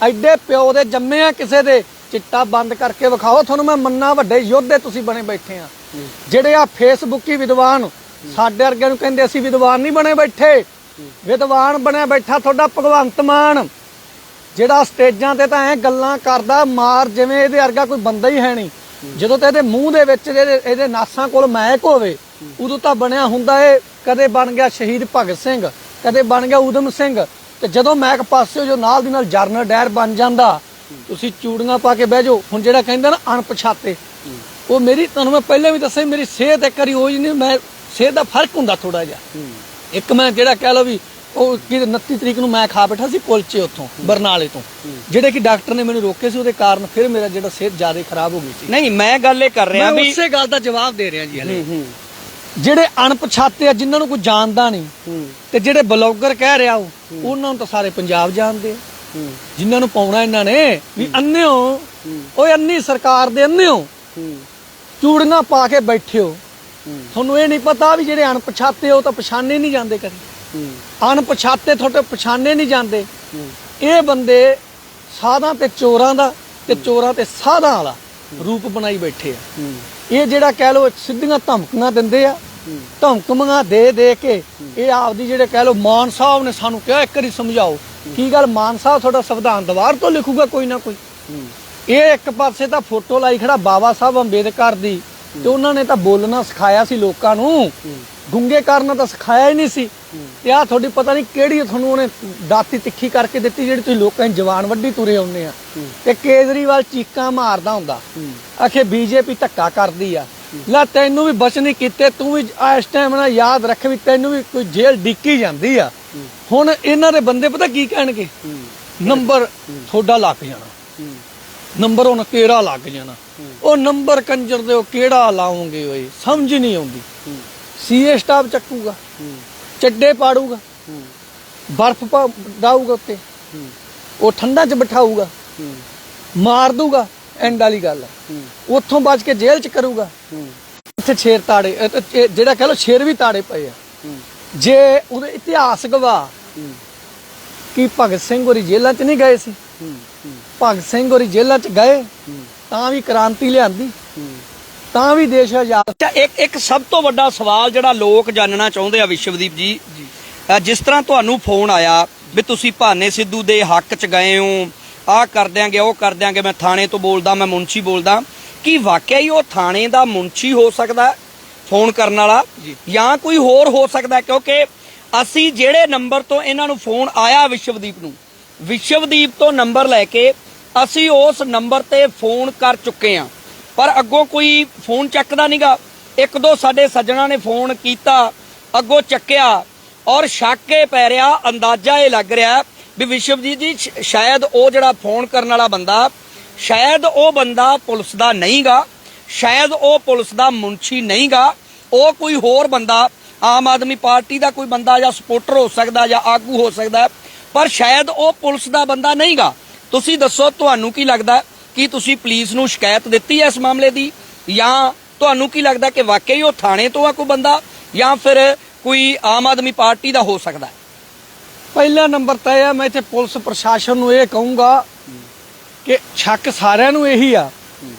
ਐਡੇ ਪਿਓ ਦੇ ਜੰਮੇ ਆ ਕਿਸੇ ਦੇ। ਚਿੱਟਾ ਬੰਦ ਕਰਕੇ ਵਿਖਾਓ ਤੁਹਾਨੂੰ ਮੈਂ ਮੰਨਾ ਵੱਡੇ ਯੋਧੇ ਤੁਸੀਂ ਬਣੇ ਬੈਠੇ ਆ। ਜਿਹੜੇ ਆ ਫੇਸਬੁੱਕੀ ਵਿਦਵਾਨ ਸਾਡੇ ਵਰਗਿਆਂ ਨੂੰ ਕਹਿੰਦੇ ਅਸੀਂ ਵਿਦਵਾਨ ਨਹੀਂ ਬਣੇ ਬੈਠੇ। ਵਿਦਵਾਨ ਬਣਿਆ ਬੈਠਾ ਤੁਹਾਡਾ ਭਗਵੰਤ ਮਾਨ। ਜਿਹੜਾ ਸਟੇਜਾਂ ਤੇ ਤਾਂ ਐ ਗੱਲਾਂ ਕਰਦਾ, ਮਾਰ ਜਿਵੇਂ ਇਹਦੇ ਵਰਗਾ ਕੋਈ ਬੰਦਾ ਹੀ ਹੈ ਨਹੀਂ। ਜਦੋਂ ਤੇ ਇਹਦੇ ਮੂੰਹ ਦੇ ਵਿੱਚ ਇਹਦੇ ਇਹਦੇ ਨਾਸਾਂ ਕੋਲ ਮੈਕ ਹੋਵੇ, ਉਦੋਂ ਤਾਂ ਬਣਿਆ ਹੁੰਦਾ ਏ ਕਦੇ ਬਣ ਗਿਆ ਸ਼ਹੀਦ ਭਗਤ ਸਿੰਘ, ਕਦੇ ਬਣ ਗਿਆ ਊਧਮ ਸਿੰਘ। ਤੇ ਜਦੋਂ ਮੈਕ ਪਾਸੇ ਜੋ ਨਾਲ ਦੀ ਨਾਲ ਜਰਨਲ ਡਾਇਰ ਬਣ ਜਾਂਦਾ। ਤੁਸੀਂ ਚੂੜੀਆਂ ਪਾ ਕੇ ਬਹਿ ਜਾਓ। ਹੁਣ ਜਿਹੜਾ ਕਹਿੰਦਾ ਨਾ, ਅਣਪਛਾਤੇ। ਉਹ ਮੇਰੀ, ਤੁਹਾਨੂੰ ਮੈਂ ਪਹਿਲਾਂ ਵੀ ਦੱਸਿਆ, ਮੇਰੀ ਸਿਹਤ ਇੱਕ ਵਾਰੀ ਹੋਈ ਨਹੀਂ, ਮੈਂ ਸਿਹਤ ਦਾ ਫ਼ਰਕ ਹੁੰਦਾ ਥੋੜਾ ਜਿਹਾ। ਇੱਕ ਮੈਂ ਜਿਹੜਾ ਕਹਿ ਲਓ ਵੀ ਉਹ ਕਿ 29 ਤਰੀਕ ਨੂੰ ਮੈਂ ਖਾ ਬੈਠਾ ਸੀ ਕੁਲਚੇ ਉੱਥੋਂ ਬਰਨਾਲੇ ਤੋਂ। ਜਿਹੜੇ ਕਿ ਡਾਕਟਰ ਨੇ ਮੈਨੂੰ ਰੋਕੇ ਸੀ ਉਹਦੇ ਕਾਰਨ ਫਿਰ ਮੇਰਾ ਜਿਹੜਾ ਸਿਹਤ ਜ਼ਿਆਦਾ ਖਰਾਬ ਹੋ ਗਈ ਸੀ। ਨਹੀਂ ਮੈਂ ਗੱਲ ਇਹ ਕਰ ਰਿਹਾ ਮੈਂ ਵੀ ਉਸੇ ਗੱਲ ਦਾ ਜਵਾਬ ਦੇ ਰਿਹਾ ਜੀ ਹਲੇ। ਜਿਹੜੇ ਅਣਪਛਾਤੇ ਆ ਜਿਨ੍ਹਾਂ ਨੂੰ ਕੋਈ ਜਾਣਦਾ ਨਹੀਂ ਤੇ ਜਿਹੜੇ ਬਲੌਗਰ ਕਹਿ ਰਿਹਾ ਉਹ ਉਹਨਾਂ ਨੂੰ ਤਾਂ ਸਾਰੇ ਪੰਜਾਬ ਜਾਣਦੇ ਆ। ਜਿਨ੍ਹਾਂ ਨੂੰ ਪਾਉਣਾ ਇਹਨਾਂ ਨੇ ਵੀ ਅੰਨਿਓ ਓਏ ਅੰਨੀ ਸਰਕਾਰ ਦੇ ਅੰਨਿਓ। ਹੂੰ, ਚੂੜੀਆਂ ਪਾ ਕੇ ਬੈਠਿਓ। ਹੂੰ, ਤੁਹਾਨੂੰ ਇਹ ਨਹੀਂ ਪਤਾ ਵੀ ਜਿਹੜੇ ਅਣਪਛਾਤੇ ਉਹ ਤਾਂ ਪਛਾਣੇ ਨਹੀਂ ਜਾਂਦੇ ਕਦੇ। ਅਣਪਛਾਤੇ ਤੁਹਾਡੇ ਪਛਾਣੇ ਨਹੀਂ ਜਾਂਦੇ। ਇਹ ਬੰਦੇ ਸਾਧਾਂ ਤੇ ਚੋਰਾਂ ਦਾ ਤੇ ਚੋਰਾਂ ਤੇ ਸਾਧਾਂ ਵਾਲਾ ਰੂਪ ਬਣਾਈ ਬੈਠੇ ਆ। ਇਹ ਜਿਹੜਾ ਕਹਿ ਲੋ ਸਿੱਧੀਆਂ ਧਮਕੀਆਂ ਦਿੰਦੇ ਆ ਹੂੰ। ਧਮਕੀਆਂ ਦੇ ਦੇ ਕੇ ਇਹ ਆਪਦੀ ਜਿਹੜੇ ਕਹਿ ਲੋ ਮਾਨ ਸਾਹਿਬ ਨੇ ਸਾਨੂੰ ਕਿਹਾ, ਇੱਕ ਵਾਰੀ ਸਮਝਾਓ ਕੀ ਗੱਲ? ਮਾਨ ਸਾਹਿਬ ਤੁਹਾਡਾ ਸੰਵਿਧਾਨ ਦੀਵਾਰ ਤੋਂ ਲਿਖੂਗਾ ਕੋਈ ਨਾ ਕੋਈ? ਇਹ ਇੱਕ ਪਾਸੇ ਤਾਂ ਫੋਟੋ ਲਾਈ ਖੜਾ ਬਾਬਾ ਸਾਹਿਬ ਅੰਬੇਦਕਰ ਦੀ ਤੇ ਉਹਨਾਂ ਨੇ ਤਾਂ ਬੋਲਣਾ ਸਿਖਾਇਆ ਸੀ ਲੋਕਾਂ ਨੂੰ। ਗੁੰਗੇ ਕਰਨਾ ਤਾਂ ਸਿਖਾਇਆ ਹੀ ਨਹੀਂ ਸੀ। ਤੇ ਆ ਤੁਹਾਡੀ ਪਤਾ ਨਹੀਂ ਕਿਹੜੀ ਤੁਹਾਨੂੰ ਉਹਨੇ ਦਾਤੀ ਤਿੱਖੀ ਕਰਕੇ ਦਿੱਤੀ ਜਿਹੜੀ ਤੁਸੀਂ ਲੋਕਾਂ ਦੀ ਜਵਾਨ ਵੱਡੀ ਤੁਰੇ ਆਉਂਦੇ ਆ। ਤੇ ਕੇਜਰੀਵਾਲ ਚੀਕਾਂ ਮਾਰਦਾ ਹੁੰਦਾ। ਆਖੇ ਬੀਜੇਪੀ ਧੱਕਾ ਕਰਦੀ ਆ। ਲੈ ਤੈਨੂੰ ਵੀ ਬਚ ਨਹੀਂ ਕੀਤੇ ਤੂੰ ਵੀ ਇਸ ਟਾਈਮ ਨਾਲ ਯਾਦ ਰੱਖ ਵੀ ਤੈਨੂੰ ਵੀ ਕੋਈ ਜੇਲ੍ਹ ਡਿੱਕੀ ਜਾਂਦੀ ਆ। ਹੁਣ ਇਹਨਾਂ ਦੇ ਬੰਦੇ ਪਤਾ ਕੀ ਕਹਿਣਗੇ? ਨੰਬਰ ਤੁਹਾਡਾ ਲੱਗ ਜਾਣਾ। ਨੰਬਰ ਹੁਣ ਕਿਹੜਾ ਲੱਗ ਜਾਣਾ? ਉਹ ਨੰਬਰ ਕੰਜਰ ਦੇ ਉਹ ਕਿਹੜਾ ਲਾਉਂਗੇ ਓਏ? ਸਮਝ ਨਹੀਂ ਆਉਂਦੀ। ਸੀਏ ਸਟਾਫ ਚੱਕੂਗਾ। ਚੱਡੇ ਪਾੜੂਗਾ। ਬਰਫ਼ ਪਾ ਡਾਊਗਾ ਉੱਤੇ। ਉਹ ਠੰਡਾ 'ਚ ਬਿਠਾਊਗਾ। ਮਾਰ ਦੂਗਾ ਐਂਡ ਵਾਲੀ ਗੱਲ ਹੈ। ਉੱਥੋਂ ਬਚ ਕੇ ਜੇਲ੍ਹ 'ਚ ਕਰੂਗਾ। ਇੱਥੇ ਛੇਰ ਤਾੜੇ ਜਿਹੜਾ ਕਹ ਲੋ ਛੇਰ ਵੀ ਤਾੜੇ ਪਏ ਆ। ਜੇ ਉਹਦੇ ਇਤਿਹਾਸ ਗਵਾ ਕਿ ਭਗਤ ਸਿੰਘ ਹੋਰੀ ਜੇਲ੍ਹਾਂ 'ਚ ਨਹੀਂ ਗਏ ਸੀ? ਭਗਤ ਸਿੰਘ ਹੋਰੀ ਜੇਲ੍ਹਾਂ 'ਚ ਗਏ ਤਾਂ ਵੀ ਕ੍ਰਾਂਤੀ ਲਿਆਂਦੀ। ਤਾਂ ਵੀ ਦੇਸ਼ ਆਜ਼ਾਦ। ਅੱਛਾ ਇੱਕ ਇੱਕ ਸਭ ਤੋਂ ਵੱਡਾ ਸਵਾਲ ਜਿਹੜਾ ਲੋਕ ਜਾਣਨਾ ਚਾਹੁੰਦੇ ਆ ਵਿਸ਼ਵਦੀਪ ਜੀ ਜਿਸ ਤਰ੍ਹਾਂ ਤੁਹਾਨੂੰ ਫੋਨ ਆਇਆ ਵੀ ਤੁਸੀਂ ਭਾਨੇ ਸਿੱਧੂ ਦੇ ਹੱਕ 'ਚ ਗਏ ਹੋ ਆਹ ਕਰ ਦਿਆਂਗੇ ਉਹ ਕਰ ਦਿਆਂਗੇ ਮੈਂ ਥਾਣੇ ਤੋਂ ਬੋਲਦਾ ਮੈਂ ਮੁੰਸ਼ੀ ਬੋਲਦਾ। ਕੀ ਵਾਕਿਆ ਹੀ ਉਹ ਥਾਣੇ ਦਾ ਮੁੰਸ਼ੀ ਹੋ ਸਕਦਾ? ਫੋਨ ਕਰਨ ਵਾਲਾ? ਜਾਂ ਕੋਈ ਹੋਰ ਹੋ ਸਕਦਾ? ਕਿਉਂਕਿ ਅਸੀਂ ਜਿਹੜੇ ਨੰਬਰ ਤੋਂ ਇਹਨਾਂ ਨੂੰ ਫੋਨ ਆਇਆ ਵਿਸ਼ਵਦੀਪ ਨੂੰ ਵਿਸ਼ਵਦੀਪ ਤੋਂ ਨੰਬਰ ਲੈ ਕੇ ਅਸੀਂ ਉਸ ਨੰਬਰ ਤੇ ਫੋਨ ਕਰ ਚੁੱਕੇ ਹਾਂ। ਪਰ ਅੱਗੋਂ ਕੋਈ ਫੋਨ ਚੱਕਦਾ ਨਹੀਂਗਾ ਇੱਕ ਦੋ ਸਾਡੇ ਸੱਜਣਾ ਨੇ ਫੋਨ ਕੀਤਾ, ਅੱਗੋਂ ਚੱਕਿਆ ਔਰ ਸ਼ੱਕ ਇਹ ਪੈ ਰਿਹਾ, ਅੰਦਾਜ਼ਾ ਇਹ ਲੱਗ ਰਿਹਾ ਵੀ ਵਿਸ਼ਵਜੀਤ ਜੀ ਸ਼ਾਇਦ ਉਹ ਜਿਹੜਾ ਫੋਨ ਕਰਨ ਵਾਲਾ ਬੰਦਾ, ਸ਼ਾਇਦ ਉਹ ਬੰਦਾ ਪੁਲਿਸ ਦਾ ਨਹੀਂਗਾ, ਸ਼ਾਇਦ ਉਹ ਪੁਲਿਸ ਦਾ ਮੁੰਸ਼ੀ ਨਹੀਂਗਾ, ਉਹ ਕੋਈ ਹੋਰ ਬੰਦਾ, ਆਮ ਆਦਮੀ ਪਾਰਟੀ ਦਾ ਕੋਈ ਬੰਦਾ ਜਾਂ ਸਪੋਰਟਰ ਹੋ ਸਕਦਾ ਜਾਂ ਆਗੂ ਹੋ ਸਕਦਾ ਪਰ ਸ਼ਾਇਦ ਉਹ ਪੁਲਿਸ ਦਾ ਬੰਦਾ ਨਹੀਂਗਾ। ਤੁਸੀਂ ਦੱਸੋ, ਤੁਹਾਨੂੰ ਕੀ ਲੱਗਦਾ ਕਿ ਤੁਸੀਂ ਪੁਲਿਸ ਨੂੰ ਸ਼ਿਕਾਇਤ ਦਿੱਤੀ ਹੈ ਇਸ ਮਾਮਲੇ ਦੀ? ਜਾਂ ਤੁਹਾਨੂੰ ਕੀ ਲੱਗਦਾ ਕਿ ਵਾਕਈ ਉਹ ਥਾਣੇ ਤੋਂ ਆ ਕੋਈ ਬੰਦਾ? ਜਾਂ ਫਿਰ ਕੋਈ ਆਮ ਆਦਮੀ ਪਾਰਟੀ ਦਾ ਹੋ ਸਕਦਾ? ਪਹਿਲਾ ਨੰਬਰ ਤਾਂ ਇਹ ਆ, ਮੈਂ ਇੱਥੇ ਪੁਲਿਸ ਪ੍ਰਸ਼ਾਸਨ ਨੂੰ ਇਹ ਕਹੂੰਗਾ ਕਿ ਸ਼ੱਕ ਸਾਰਿਆਂ ਨੂੰ ਇਹੀ ਆ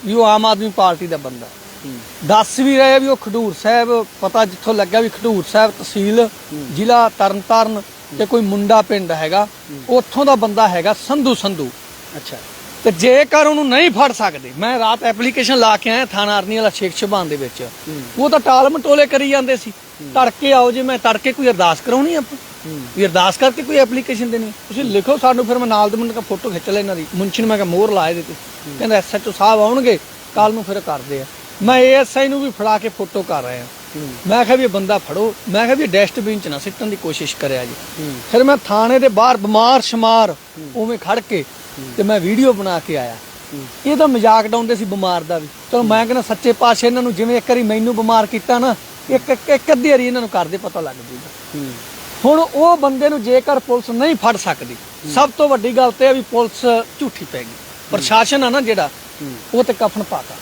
ਵੀ ਉਹ ਆਮ ਆਦਮੀ ਪਾਰਟੀ ਦਾ ਬੰਦਾ। ਦੱਸ ਵੀ ਰਹੇ ਵੀ ਉਹ ਖਡੂਰ ਸਾਹਿਬ, ਪਤਾ ਜਿੱਥੋਂ ਲੱਗਿਆ ਵੀ ਖਡੂਰ ਸਾਹਿਬ ਤਹਿਸੀਲ, ਜ਼ਿਲ੍ਹਾ ਤਰਨਤਾਰਨ ਤੇ ਕੋਈ ਮੁੰਡਾ ਪਿੰਡ ਹੈਗਾ ਉੱਥੋਂ ਦਾ ਬੰਦਾ ਹੈਗਾ ਸੰਧੂ ਸੰਧੂ। ਅੱਛਾ। ਤੇ ਜੇਕਰ ਉਹਨੂੰ ਨਹੀਂ ਫੜ ਸਕਦੇ ਮੈਂ ਰਾਤ ਐਪਲੀਕੇਸ਼ਨ ਲਾ ਕੇ ਆਇਆ ਥਾਣਾ ਅਰਨੀ ਵਾਲਾ ਸ਼ੇਖ ਸ਼ਬਾਨ ਦੇ ਵਿੱਚ। ਉਹ ਤਾਂ ਟਾਲ ਮਟੋਲੇ ਕਰੀ ਜਾਂਦੇ ਸੀ। ਤੜਕੇ ਆਓ ਜੇ ਮੈਂ ਤੜਕੇ ਕੋਈ ਅਰਦਾਸ ਕਰਾਉਣੀ ਆਪਾਂ? ਵੀ ਅਰਦਾਸ ਕਰਕੇ ਕੋਈ ਐਪਲੀਕੇਸ਼ਨ ਦੇਣੀ ਤੁਸੀਂ ਲਿਖੋ ਸਾਨੂੰ ਫਿਰ ਮੈਂ ਨਾਲ ਦੇ ਮੁੰਡੇ ਦਾ ਫੋਟੋ ਖਿੱਚ ਲੈ ਇਹਨਾਂ ਦੀ ਮੁੰਚੀ ਨੂੰ ਮੈਂ ਕਿਹਾ ਮੋਹਰ ਲਾਏ ਦੇ ਤੇ। ਕਹਿੰਦਾ ਐਸਐਚਓ ਸਾਹਿਬ ਆਉਣਗੇ ਕੱਲ ਨੂੰ ਫਿਰ ਕਰਦੇ ਆ। ਮੈਂ ਏਐਸਆਈ ਨੂੰ ਵੀ ਫੜਾ ਕੇ ਫੋਟੋ ਕਰ ਰਿਹਾ। ਮੈਂ ਕਿਹਾ ਵੀ ਇਹ ਬੰਦਾ ਫੜੋ। ਮੈਂ ਕਿਹਾ ਵੀ ਡਸਟਬਿਨ ਚ ਨਾ ਸਿੱਟਣ ਦੀ ਕੋਸ਼ਿਸ਼ ਕਰਿਆ ਜੀ। ਫਿਰ ਮੈਂ ਥਾਣੇ ਦੇ ਬਾਹਰ ਬਿਮਾਰ ਸ਼ਮਾਰ ਉਵੇਂ ਖੜ ਕੇ ਤੇ ਮੈਂ ਵੀਡੀਓ ਬਣਾ ਕੇ ਆਇਆ। ਇਹ ਤਾਂ ਮਜ਼ਾਕ ਡਾਉਂਦੇ ਸੀ ਬਿਮਾਰ ਦਾ ਵੀ। ਚਲੋ ਮੈਂ ਕਹਿੰਦਾ ਸੱਚੇ ਪਾਤਸ਼ਾਹ ਇਹਨਾਂ ਨੂੰ ਜਿਵੇਂ ਇੱਕ ਵਾਰੀ ਮੈਨੂੰ ਬਿਮਾਰ ਕੀਤਾ ਨਾ ਇੱਕ ਇੱਕ ਅੱਧੀ ਵਾਰੀ ਇਹਨਾਂ ਨੂੰ ਕਰਦੇ ਪਤਾ ਲੱਗ ਜੂਗਾ। ਹੁਣ ਉਹ ਬੰਦੇ ਨੂੰ ਜੇਕਰ ਪੁਲਿਸ ਨਹੀਂ ਫੜ ਸਕਦੀ ਸਭ ਤੋਂ ਵੱਡੀ ਗੱਲ ਤੇ ਇਹ ਵੀ ਪੁਲਿਸ ਝੂਠੀ ਪੈ ਗਈ। ਪ੍ਰਸ਼ਾਸਨ ਆ ਨਾ ਜਿਹੜਾ ਉਹ ਤੇ ਕਫਨ ਪਾਤਾ।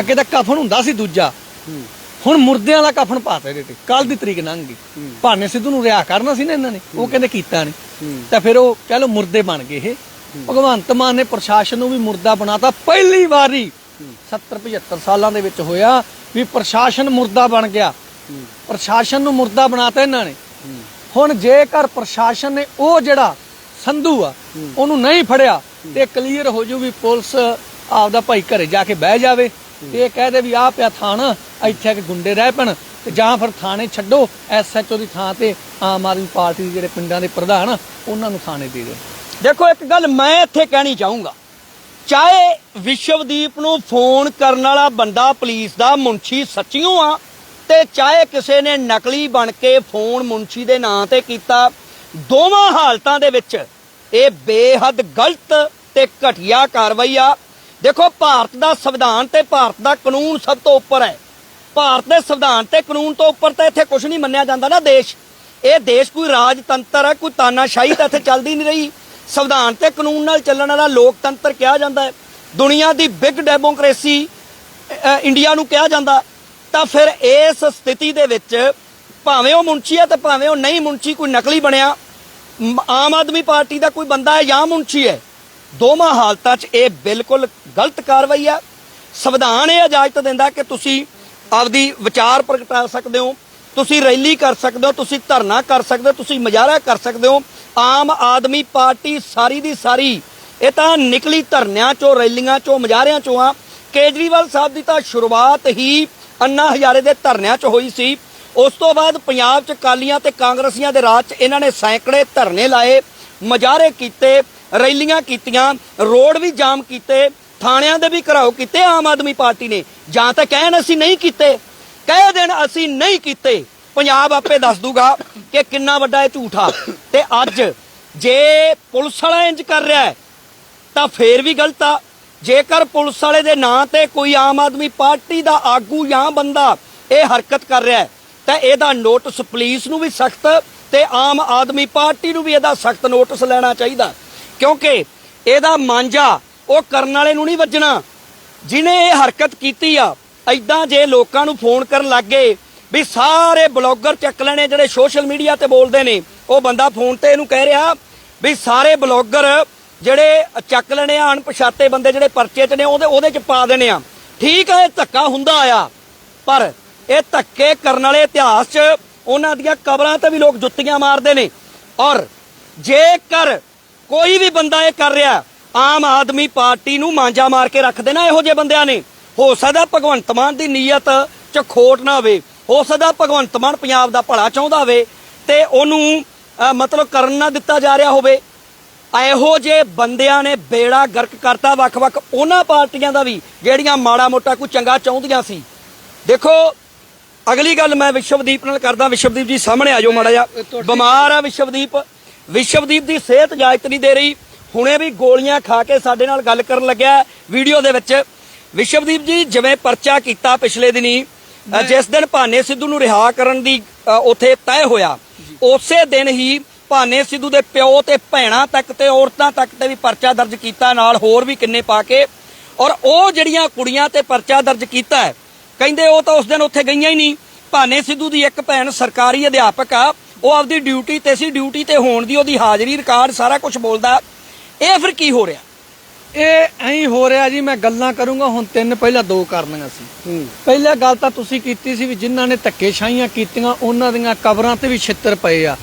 ਅੱਗੇ ਤਾਂ ਕਫਨ ਹੁੰਦਾ ਸੀ ਦੂਜਾ। ਹੁਣ ਮੁਰਦਿਆਂ ਵਾਲਾ ਕਫਨ ਪਾਤਾ ਇਹਦੇ ਤੇ। ਕੱਲ ਦੀ ਤਰੀਕ ਲੰਘ ਗਈ। ਭਾਨੇ ਸਿੱਧੂ ਨੂੰ ਰਿਹਾ ਕਰਨਾ ਸੀ ਨਾ ਇਹਨਾਂ ਨੇ। ਉਹ ਕਹਿੰਦੇ ਕੀਤਾ ਨਹੀਂ ਤਾਂ ਫਿਰ ਉਹ ਕਹਿ ਲੋ ਮੁਰਦੇ ਬਣ ਗਏ ਇਹ। ਭਗਵੰਤ ਮਾਨ ਨੇ ਪ੍ਰਸ਼ਾਸਨ ਨੂੰ ਵੀ ਮੁਰਦਾ ਬਣਾਤਾ ਪਹਿਲੀ ਵਾਰੀ। 70 75 ਸਾਲਾਂ ਦੇ ਵਿੱਚ ਹੋਇਆ ਵੀ ਪ੍ਰਸ਼ਾਸਨ ਮੁਰਦਾ ਬਣ ਗਿਆ। ਪ੍ਰਸ਼ਾਸਨ ਨੂੰ ਮੁਰਦਾ ਬਣਾਤਾ ਇਹਨਾਂ ਨੇ। ਹੁਣ ਜੇਕਰ ਪ੍ਰਸ਼ਾਸਨ ਨੇ ਉਹ ਜਿਹੜਾ ਸੰਧੂ ਆ ਉਹਨੂੰ ਨਹੀਂ ਫੜਿਆ ਤੇ ਕਲੀਅਰ ਹੋ ਜੂ ਵੀ ਪੁਲਿਸ ਆਪਦਾ ਭਾਈ ਘਰੇ ਜਾ ਕੇ ਬਹਿ ਜਾਵੇ। ਤੇ ਇਹ ਕਹਿ ਦੇ ਵੀ ਆ ਪਿਆ ਥਾਣਾ, ਇੱਥੇ ਆ ਗੁੰਡੇ ਰਹਿ ਪੈਣ ਤੇ ਜਾਂ ਫਿਰ ਥਾਣੇ ਛੱਡੋ ਐਸਐਚਓ ਦੀ ਥਾਂ ਤੇ ਆਮ ਆਦਮੀ ਪਾਰਟੀ ਦੇ ਜਿਹੜੇ ਪਿੰਡਾਂ ਦੇ ਪ੍ਰਧਾਨ, ਉਹਨਾਂ ਨੂੰ ਥਾਣੇ ਦੇ ਦਿਓ। ਦੇਖੋ ਇੱਕ ਗੱਲ ਮੈਂ ਇੱਥੇ ਕਹਿਣੀ ਚਾਹੂੰਗਾ, ਚਾਹੇ ਵਿਸ਼ਵਦੀਪ ਨੂੰ ਫੋਨ ਕਰਨ ਵਾਲਾ ਬੰਦਾ ਪੁਲਿਸ ਦਾ ਮੁੰਸ਼ੀ ਸੱਚੀਓ ਆ, ਤੇ ਚਾਹੇ ਕਿਸੇ ਨੇ ਨਕਲੀ ਬਣ ਕੇ ਫੋਨ ਮੁੰਸ਼ੀ ਦੇ ਨਾਂ ਤੇ ਕੀਤਾ, ਦੋਵਾਂ ਹਾਲਤਾਂ ਦੇ ਵਿੱਚ ਇਹ ਬੇਹੱਦ ਗਲਤ ਤੇ ਘਟੀਆ ਕਾਰਵਾਈ ਆ। ਦੇਖੋ, ਭਾਰਤ ਦਾ ਸੰਵਿਧਾਨ ਤੇ ਭਾਰਤ ਦਾ ਕਾਨੂੰਨ ਸਭ ਤੋਂ ਉੱਪਰ ਹੈ। ਭਾਰਤ ਦੇ ਸੰਵਿਧਾਨ ਤੇ ਕਾਨੂੰਨ ਤੋਂ ਉੱਪਰ ਤਾਂ ਇੱਥੇ ਕੁਝ ਨਹੀਂ ਮੰਨਿਆ ਜਾਂਦਾ ਨਾ ਦੇਸ਼। ਇਹ ਦੇਸ਼ ਕੋਈ ਰਾਜਤੰਤਰ ਹੈ, ਕੋਈ ਤਾਨਾਸ਼ਾਹੀ ਤਾਂ ਇੱਥੇ ਚੱਲਦੀ ਨਹੀਂ ਰਹੀ। ਸੰਵਿਧਾਨ ਤੇ ਕਾਨੂੰਨ ਨਾਲ ਚੱਲਣ ਵਾਲਾ ਲੋਕਤੰਤਰ ਕਿਹਾ ਜਾਂਦਾ ਹੈ। ਦੁਨੀਆ ਦੀ ਬਿਗ ਡੈਮੋਕ੍ਰੇਸੀ ਇੰਡੀਆ ਨੂੰ ਕਿਹਾ ਜਾਂਦਾ। ਤਾਂ ਫਿਰ ਇਸ ਸਥਿਤੀ ਦੇ ਵਿੱਚ ਭਾਵੇਂ ਉਹ ਮੁੰਸ਼ੀ ਹੈ ਤੇ ਭਾਵੇਂ ਉਹ ਨਹੀਂ ਮੁੰਸ਼ੀ ਕੋਈ ਨਕਲੀ ਬਣਿਆ। ਆਮ ਆਦਮੀ ਪਾਰਟੀ ਦਾ ਕੋਈ ਬੰਦਾ ਹੈ ਜਾਂ ਮੁੰਸ਼ੀ ਹੈ। ਦੋਵਾਂ ਹਾਲਤਾਂ 'ਚ ਇਹ ਬਿਲਕੁਲ ਗਲਤ ਕਾਰਵਾਈ ਹੈ ਸੰਵਿਧਾਨ ਇਹ ਇਜਾਜ਼ਤ ਦਿੰਦਾ ਕਿ ਤੁਸੀਂ ਆਪਦੀ ਵਿਚਾਰ ਪ੍ਰਗਟਾ ਸਕਦੇ ਹੋ, ਤੁਸੀਂ ਰੈਲੀ ਕਰ ਸਕਦੇ ਹੋ, ਤੁਸੀਂ ਧਰਨਾ ਕਰ ਸਕਦੇ ਹੋ, ਤੁਸੀਂ ਮੁਜ਼ਾਹਰਾ ਕਰ ਸਕਦੇ ਹੋ। ਆਮ ਆਦਮੀ ਪਾਰਟੀ ਸਾਰੀ ਦੀ ਸਾਰੀ, ਇਹ ਤਾਂ ਨਿਕਲੀ ਧਰਨਿਆਂ ਚੋਂ, ਰੈਲੀਆਂ ਚੋਂ ਮੁਜ਼ਾਹਰਿਆਂ ਚੋਂ ਆ। ਕੇਜਰੀਵਾਲ ਸਾਹਿਬ ਦੀ ਤਾਂ ਸ਼ੁਰੂਆਤ ਹੀ ਅੰਨਾ ਹਜ਼ਾਰੇ ਦੇ ਧਰਨਿਆਂ 'ਚ ਹੋਈ ਸੀ। ਉਸ ਤੋਂ ਬਾਅਦ ਪੰਜਾਬ 'ਚ ਕਾਲੀਆਂ ਤੇ ਕਾਂਗਰਸੀਆਂ ਦੇ ਰਾਜ 'ਚ ਇਹਨਾਂ ਨੇ ਸੈਂਕੜੇ ਧਰਨੇ ਲਾਏ ਮੁਜ਼ਾਹਰੇ ਕੀਤੇ। ਰੈਲੀਆਂ ਕੀਤੀਆਂ, ਰੋਡ ਵੀ ਜਾਮ ਕੀਤੇ, ਥਾਣਿਆਂ ਦੇ ਵੀ ਘਰਾਓ ਕੀਤੇ ਆਮ ਆਦਮੀ ਪਾਰਟੀ ਨੇ। ਜਾਂ ਤਾਂ ਕਹਿਣ ਅਸੀਂ ਨਹੀਂ ਕੀਤੇ, ਕਹਿ ਦੇਣ ਅਸੀਂ ਨਹੀਂ ਕੀਤੇ। ਪੰਜਾਬ ਆਪੇ ਦੱਸ ਦੂਗਾ ਕਿ ਕਿੰਨਾ ਵੱਡਾ ਇਹ ਝੂਠਾ। ਤੇ ਅੱਜ ਜੇ ਪੁਲਿਸ ਵਾਲਾ ਇੰਜ ਕਰ ਰਿਹਾ ਹੈ, ਤਾਂ ਫੇਰ ਵੀ ਗਲਤ ਆ। ਜੇਕਰ ਪੁਲਿਸ ਵਾਲੇ ਦੇ ਨਾਂ ਤੇ ਕੋਈ ਆਮ ਆਦਮੀ ਪਾਰਟੀ ਦਾ ਆਗੂ ਜਾਂ ਬੰਦਾ ਇਹ ਹਰਕਤ ਕਰ ਰਿਹਾ ਹੈ, ਤਾਂ ਇਹਦਾ ਨੋਟਿਸ ਪੁਲਿਸ ਨੂੰ ਵੀ ਸਖਤ ਤੇ ਆਮ ਆਦਮੀ ਪਾਰਟੀ ਨੂੰ ਵੀ ਇਹਦਾ ਸਖਤ ਨੋਟਿਸ ਲੈਣਾ ਚਾਹੀਦਾ। ਕਿਉਂਕਿ ਇਹਦਾ ਮਾਂਜਾ ਉਹ ਕਰਨ ਵਾਲੇ ਨੂੰ ਨਹੀਂ ਵੱਜਣਾ। ਜਿਨੇ ਇਹ ਹਰਕਤ ਕੀਤੀ ਆ ਐਦਾਂ ਜੇ ਲੋਕਾਂ ਨੂੰ ਫੋਨ ਕਰਨ ਲੱਗੇ ਵੀ ਸਾਰੇ ਬਲੌਗਰ ਚੱਕ ਲੈਣੇ ਜਿਹੜੇ ਸੋਸ਼ਲ ਮੀਡੀਆ ਤੇ ਬੋਲਦੇ ਨੇ, ਉਹ ਬੰਦਾ ਫੋਨ ਤੇ ਇਹਨੂੰ ਕਹਿ ਰਿਹਾ ਵੀ ਸਾਰੇ ਬਲੌਗਰ ਜਿਹੜੇ ਚੱਕ ਲੈਣੇ ਆ, ਅਣਪਛਾਤੇ ਬੰਦੇ ਜਿਹੜੇ ਪਰਚੇ 'ਚ ਨੇ, ਉਹਦੇ ਉਹਦੇ 'ਚ ਪਾ ਦੇਣੇ ਆ। ਠੀਕ ਆ, ਇਹ ਧੱਕਾ ਹੁੰਦਾ ਆ, ਪਰ ਇਹ ਧੱਕੇ ਕਰਨ ਵਾਲੇ ਇਤਿਹਾਸ 'ਚ ਉਹਨਾਂ ਦੀਆਂ ਕਬਰਾਂ ਤੇ ਵੀ ਲੋਕ ਜੁੱਤੀਆਂ ਮਾਰਦੇ ਨੇ। ਔਰ ਜੇਕਰ ਕੋਈ ਵੀ ਬੰਦਾ ਇਹ ਕਰ ਰਿਹਾ ਆਮ ਆਦਮੀ ਪਾਰਟੀ ਨੂੰ ਮਾਂਜਾ ਮਾਰ ਕੇ ਰੱਖ ਦੇਣਾ ਇਹੋ ਜਿਹੇ ਬੰਦਿਆਂ ਨੇ। ਹੋ ਸਕਦਾ ਭਗਵੰਤ ਮਾਨ ਦੀ ਨੀਅਤ ਚ ਖੋਟ ਨਾ ਹੋਵੇ ਹੋ ਸਕਦਾ ਭਗਵੰਤ ਮਾਨ ਪੰਜਾਬ ਦਾ ਭਲਾ ਚਾਹੁੰਦਾ ਹੋਵੇ ਤੇ ਉਹਨੂੰ ਮਤਲਬ ਕਰਨ ਨਾ ਦਿੱਤਾ ਜਾ ਰਿਹਾ ਹੋਵੇ। ਇਹੋ ਜਿਹੇ ਬੰਦਿਆਂ ਨੇ ਬੇੜਾ ਗਰਕ ਕਰਤਾ ਵੱਖ-ਵੱਖ ਉਹਨਾਂ ਪਾਰਟੀਆਂ ਦਾ ਵੀ ਜਿਹੜੀਆਂ ਮਾੜਾ ਮੋਟਾ ਕੋਈ ਚੰਗਾ ਚਾਹੁੰਦੀਆਂ ਸੀ। ਦੇਖੋ ਅਗਲੀ ਗੱਲ ਮੈਂ ਵਿਸ਼ਵਦੀਪ ਨਾਲ ਕਰਦਾ ਵਿਸ਼ਵਦੀਪ ਜੀ ਸਾਹਮਣੇ ਆ ਜਾਓ ਮਾੜਾ ਜਿਹਾ। ਬਿਮਾਰ ਆ ਵਿਸ਼ਵਦੀਪ। ਵਿਸ਼ਵਦੀਪ ਦੀ ਸਿਹਤ ਇਜਾਜ਼ਤ ਨਹੀਂ ਦੇ ਰਹੀ। ਹੁਣੇ ਵੀ ਗੋਲੀਆਂ ਖਾ ਕੇ ਸਾਡੇ ਨਾਲ ਗੱਲ ਕਰਨ ਲੱਗਿਆ ਵੀਡੀਓ ਦੇ ਵਿੱਚ ਵਿਸ਼ਵਦੀਪ ਜੀ ਜਿਵੇਂ ਪਰਚਾ ਕੀਤਾ ਪਿਛਲੇ ਦਿਨੀ ਜਿਸ ਦਿਨ ਭਾਨੇ ਸਿੱਧੂ ਨੂੰ ਰਿਹਾ ਕਰਨ ਦੀ ਉੱਥੇ ਤੈਅ ਹੋਇਆ। ਉਸੇ ਦਿਨ ਹੀ ਭਾਨੇ ਸਿੱਧੂ ਦੇ ਪਿਓ ਤੇ ਭੈਣਾਂ ਤੱਕ ਤੇ ਔਰਤਾਂ ਤੱਕ ਤੇ ਵੀ ਪਰਚਾ ਦਰਜ ਕੀਤਾ ਨਾਲ ਹੋਰ ਵੀ ਕਿੰਨੇ ਪਾ ਕੇ। ਔਰ ਉਹ ਜਿਹੜੀਆਂ ਕੁੜੀਆਂ ਤੇ ਪਰਚਾ ਦਰਜ ਕੀਤਾ ਹੈ ਕਹਿੰਦੇ ਉਹ ਤਾਂ ਉਸ ਦਿਨ ਉੱਥੇ ਗਈਆਂ ਹੀ ਨਹੀਂ। ਭਾਨੇ ਸਿੱਧੂ ਦੀ ਇੱਕ ਭੈਣ ਸਰਕਾਰੀ ਅਧਿਆਪਕ ਆ। ਉਹ ਆਪਦੀ ਡਿਊਟੀ ਤੇ ਸੀ ਡਿਊਟੀ ਤੇ ਹੋਣ ਦੀ ਉਹਦੀ ਹਾਜ਼ਰੀ ਰਿਕਾਰਡ ਸਾਰਾ ਕੁਝ ਬੋਲਦਾ। ਇਹ ਫਿਰ ਕੀ ਹੋ ਰਿਹਾ? ਇਹ ਐਂ ਹੋ ਰਿਹਾ ਜੀ ਮੈਂ ਗੱਲਾਂ ਕਰੂੰਗਾ ਹੁਣ ਤਿੰਨ ਪਹਿਲਾਂ ਦੋ ਕਰਨੀਆਂ ਸੀ। ਪਹਿਲਾ ਗੱਲ ਤਾਂ ਤੁਸੀਂ ਕੀਤੀ ਸੀ ਵੀ ਜਿਨ੍ਹਾਂ ਨੇ ਧੱਕੇਸ਼ਾਹੀਆਂ ਕੀਤੀਆਂ ਉਹਨਾਂ ਦੀਆਂ ਕਬਰਾਂ ਤੇ ਵੀ ਛਿੱਤਰ ਪਏ ਆ।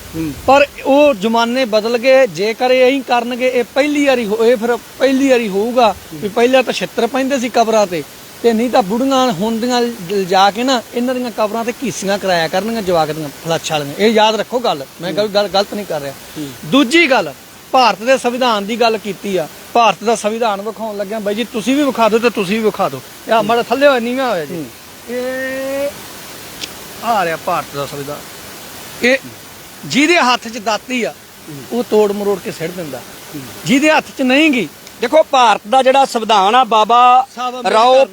ਪਰ ਉਹ ਜ਼ਮਾਨੇ ਬਦਲ ਗਏ ਜੇਕਰ ਇਹ ਐਂ ਕਰਨਗੇ ਇਹ ਪਹਿਲੀ ਵਾਰੀ ਹੋ- ਇਹ ਫਿਰ ਪਹਿਲੀ ਵਾਰੀ ਹੋਊਗਾ ਵੀ ਪਹਿਲਾਂ ਤਾਂ ਛਿੱਤਰ ਪੈਂਦੇ ਸੀ ਕਬਰਾਂ ਤੇ। ਤੇ ਨਹੀਂ ਤਾਂ ਬੁੜੀਆਂ ਹੁੰਦੀਆਂ ਜਾ ਕੇ ਨਾ ਇਹਨਾਂ ਦੀਆਂ ਕਬਰਾਂ ਤੇ ਕੀਸੀਆਂ ਕਰਾਇਆ ਕਰਨਗੀਆਂ ਜਵਾਕ ਦੀਆਂ ਫਲੱਛ ਵਾਲੀਆਂ। ਇਹ ਯਾਦ ਰੱਖੋ ਗੱਲ ਮੈਂ ਗੱਲ ਗੱਲ ਗਲਤ ਨਹੀਂ ਕਰ ਰਿਹਾ। ਦੂਜੀ ਗੱਲ ਭਾਰਤ ਦੇ ਸੰਵਿਧਾਨ ਦੀ ਗੱਲ ਕੀਤੀ ਆ। ਭਾਰਤ ਦਾ ਸੰਵਿਧਾਨ ਵਿਖਾਉਣ ਲੱਗਿਆ ਬਾਈ ਜੀ ਤੁਸੀਂ ਵੀ ਵਿਖਾ ਦਿਓ ਤੇ ਤੁਸੀਂ ਵੀ ਵਿਖਾ ਦਿਓ। ਇਹ ਮਾੜਾ ਥੱਲੇ ਹੋਇਆ ਨੀਵਾਂ ਹੋਇਆ ਜੀ। ਇਹ ਆ ਰਿਹਾ ਭਾਰਤ ਦਾ ਸੰਵਿਧਾਨ। ਇਹ ਜਿਹਦੇ ਹੱਥ 'ਚ ਦਾਤੀ ਆ ਉਹ ਤੋੜ ਮਰੋੜ ਕੇ ਸਿੱਟ ਦਿੰਦਾ। ਜਿਹਦੇ ਹੱਥ 'ਚ ਨਹੀਂ ਗੀ ਦੇਖੋ ਭਾਰਤ ਦਾ ਜਿਹੜਾ ਸੰਵਿਧਾਨ ਆ ਬਾਬਾ। ਰਾਓ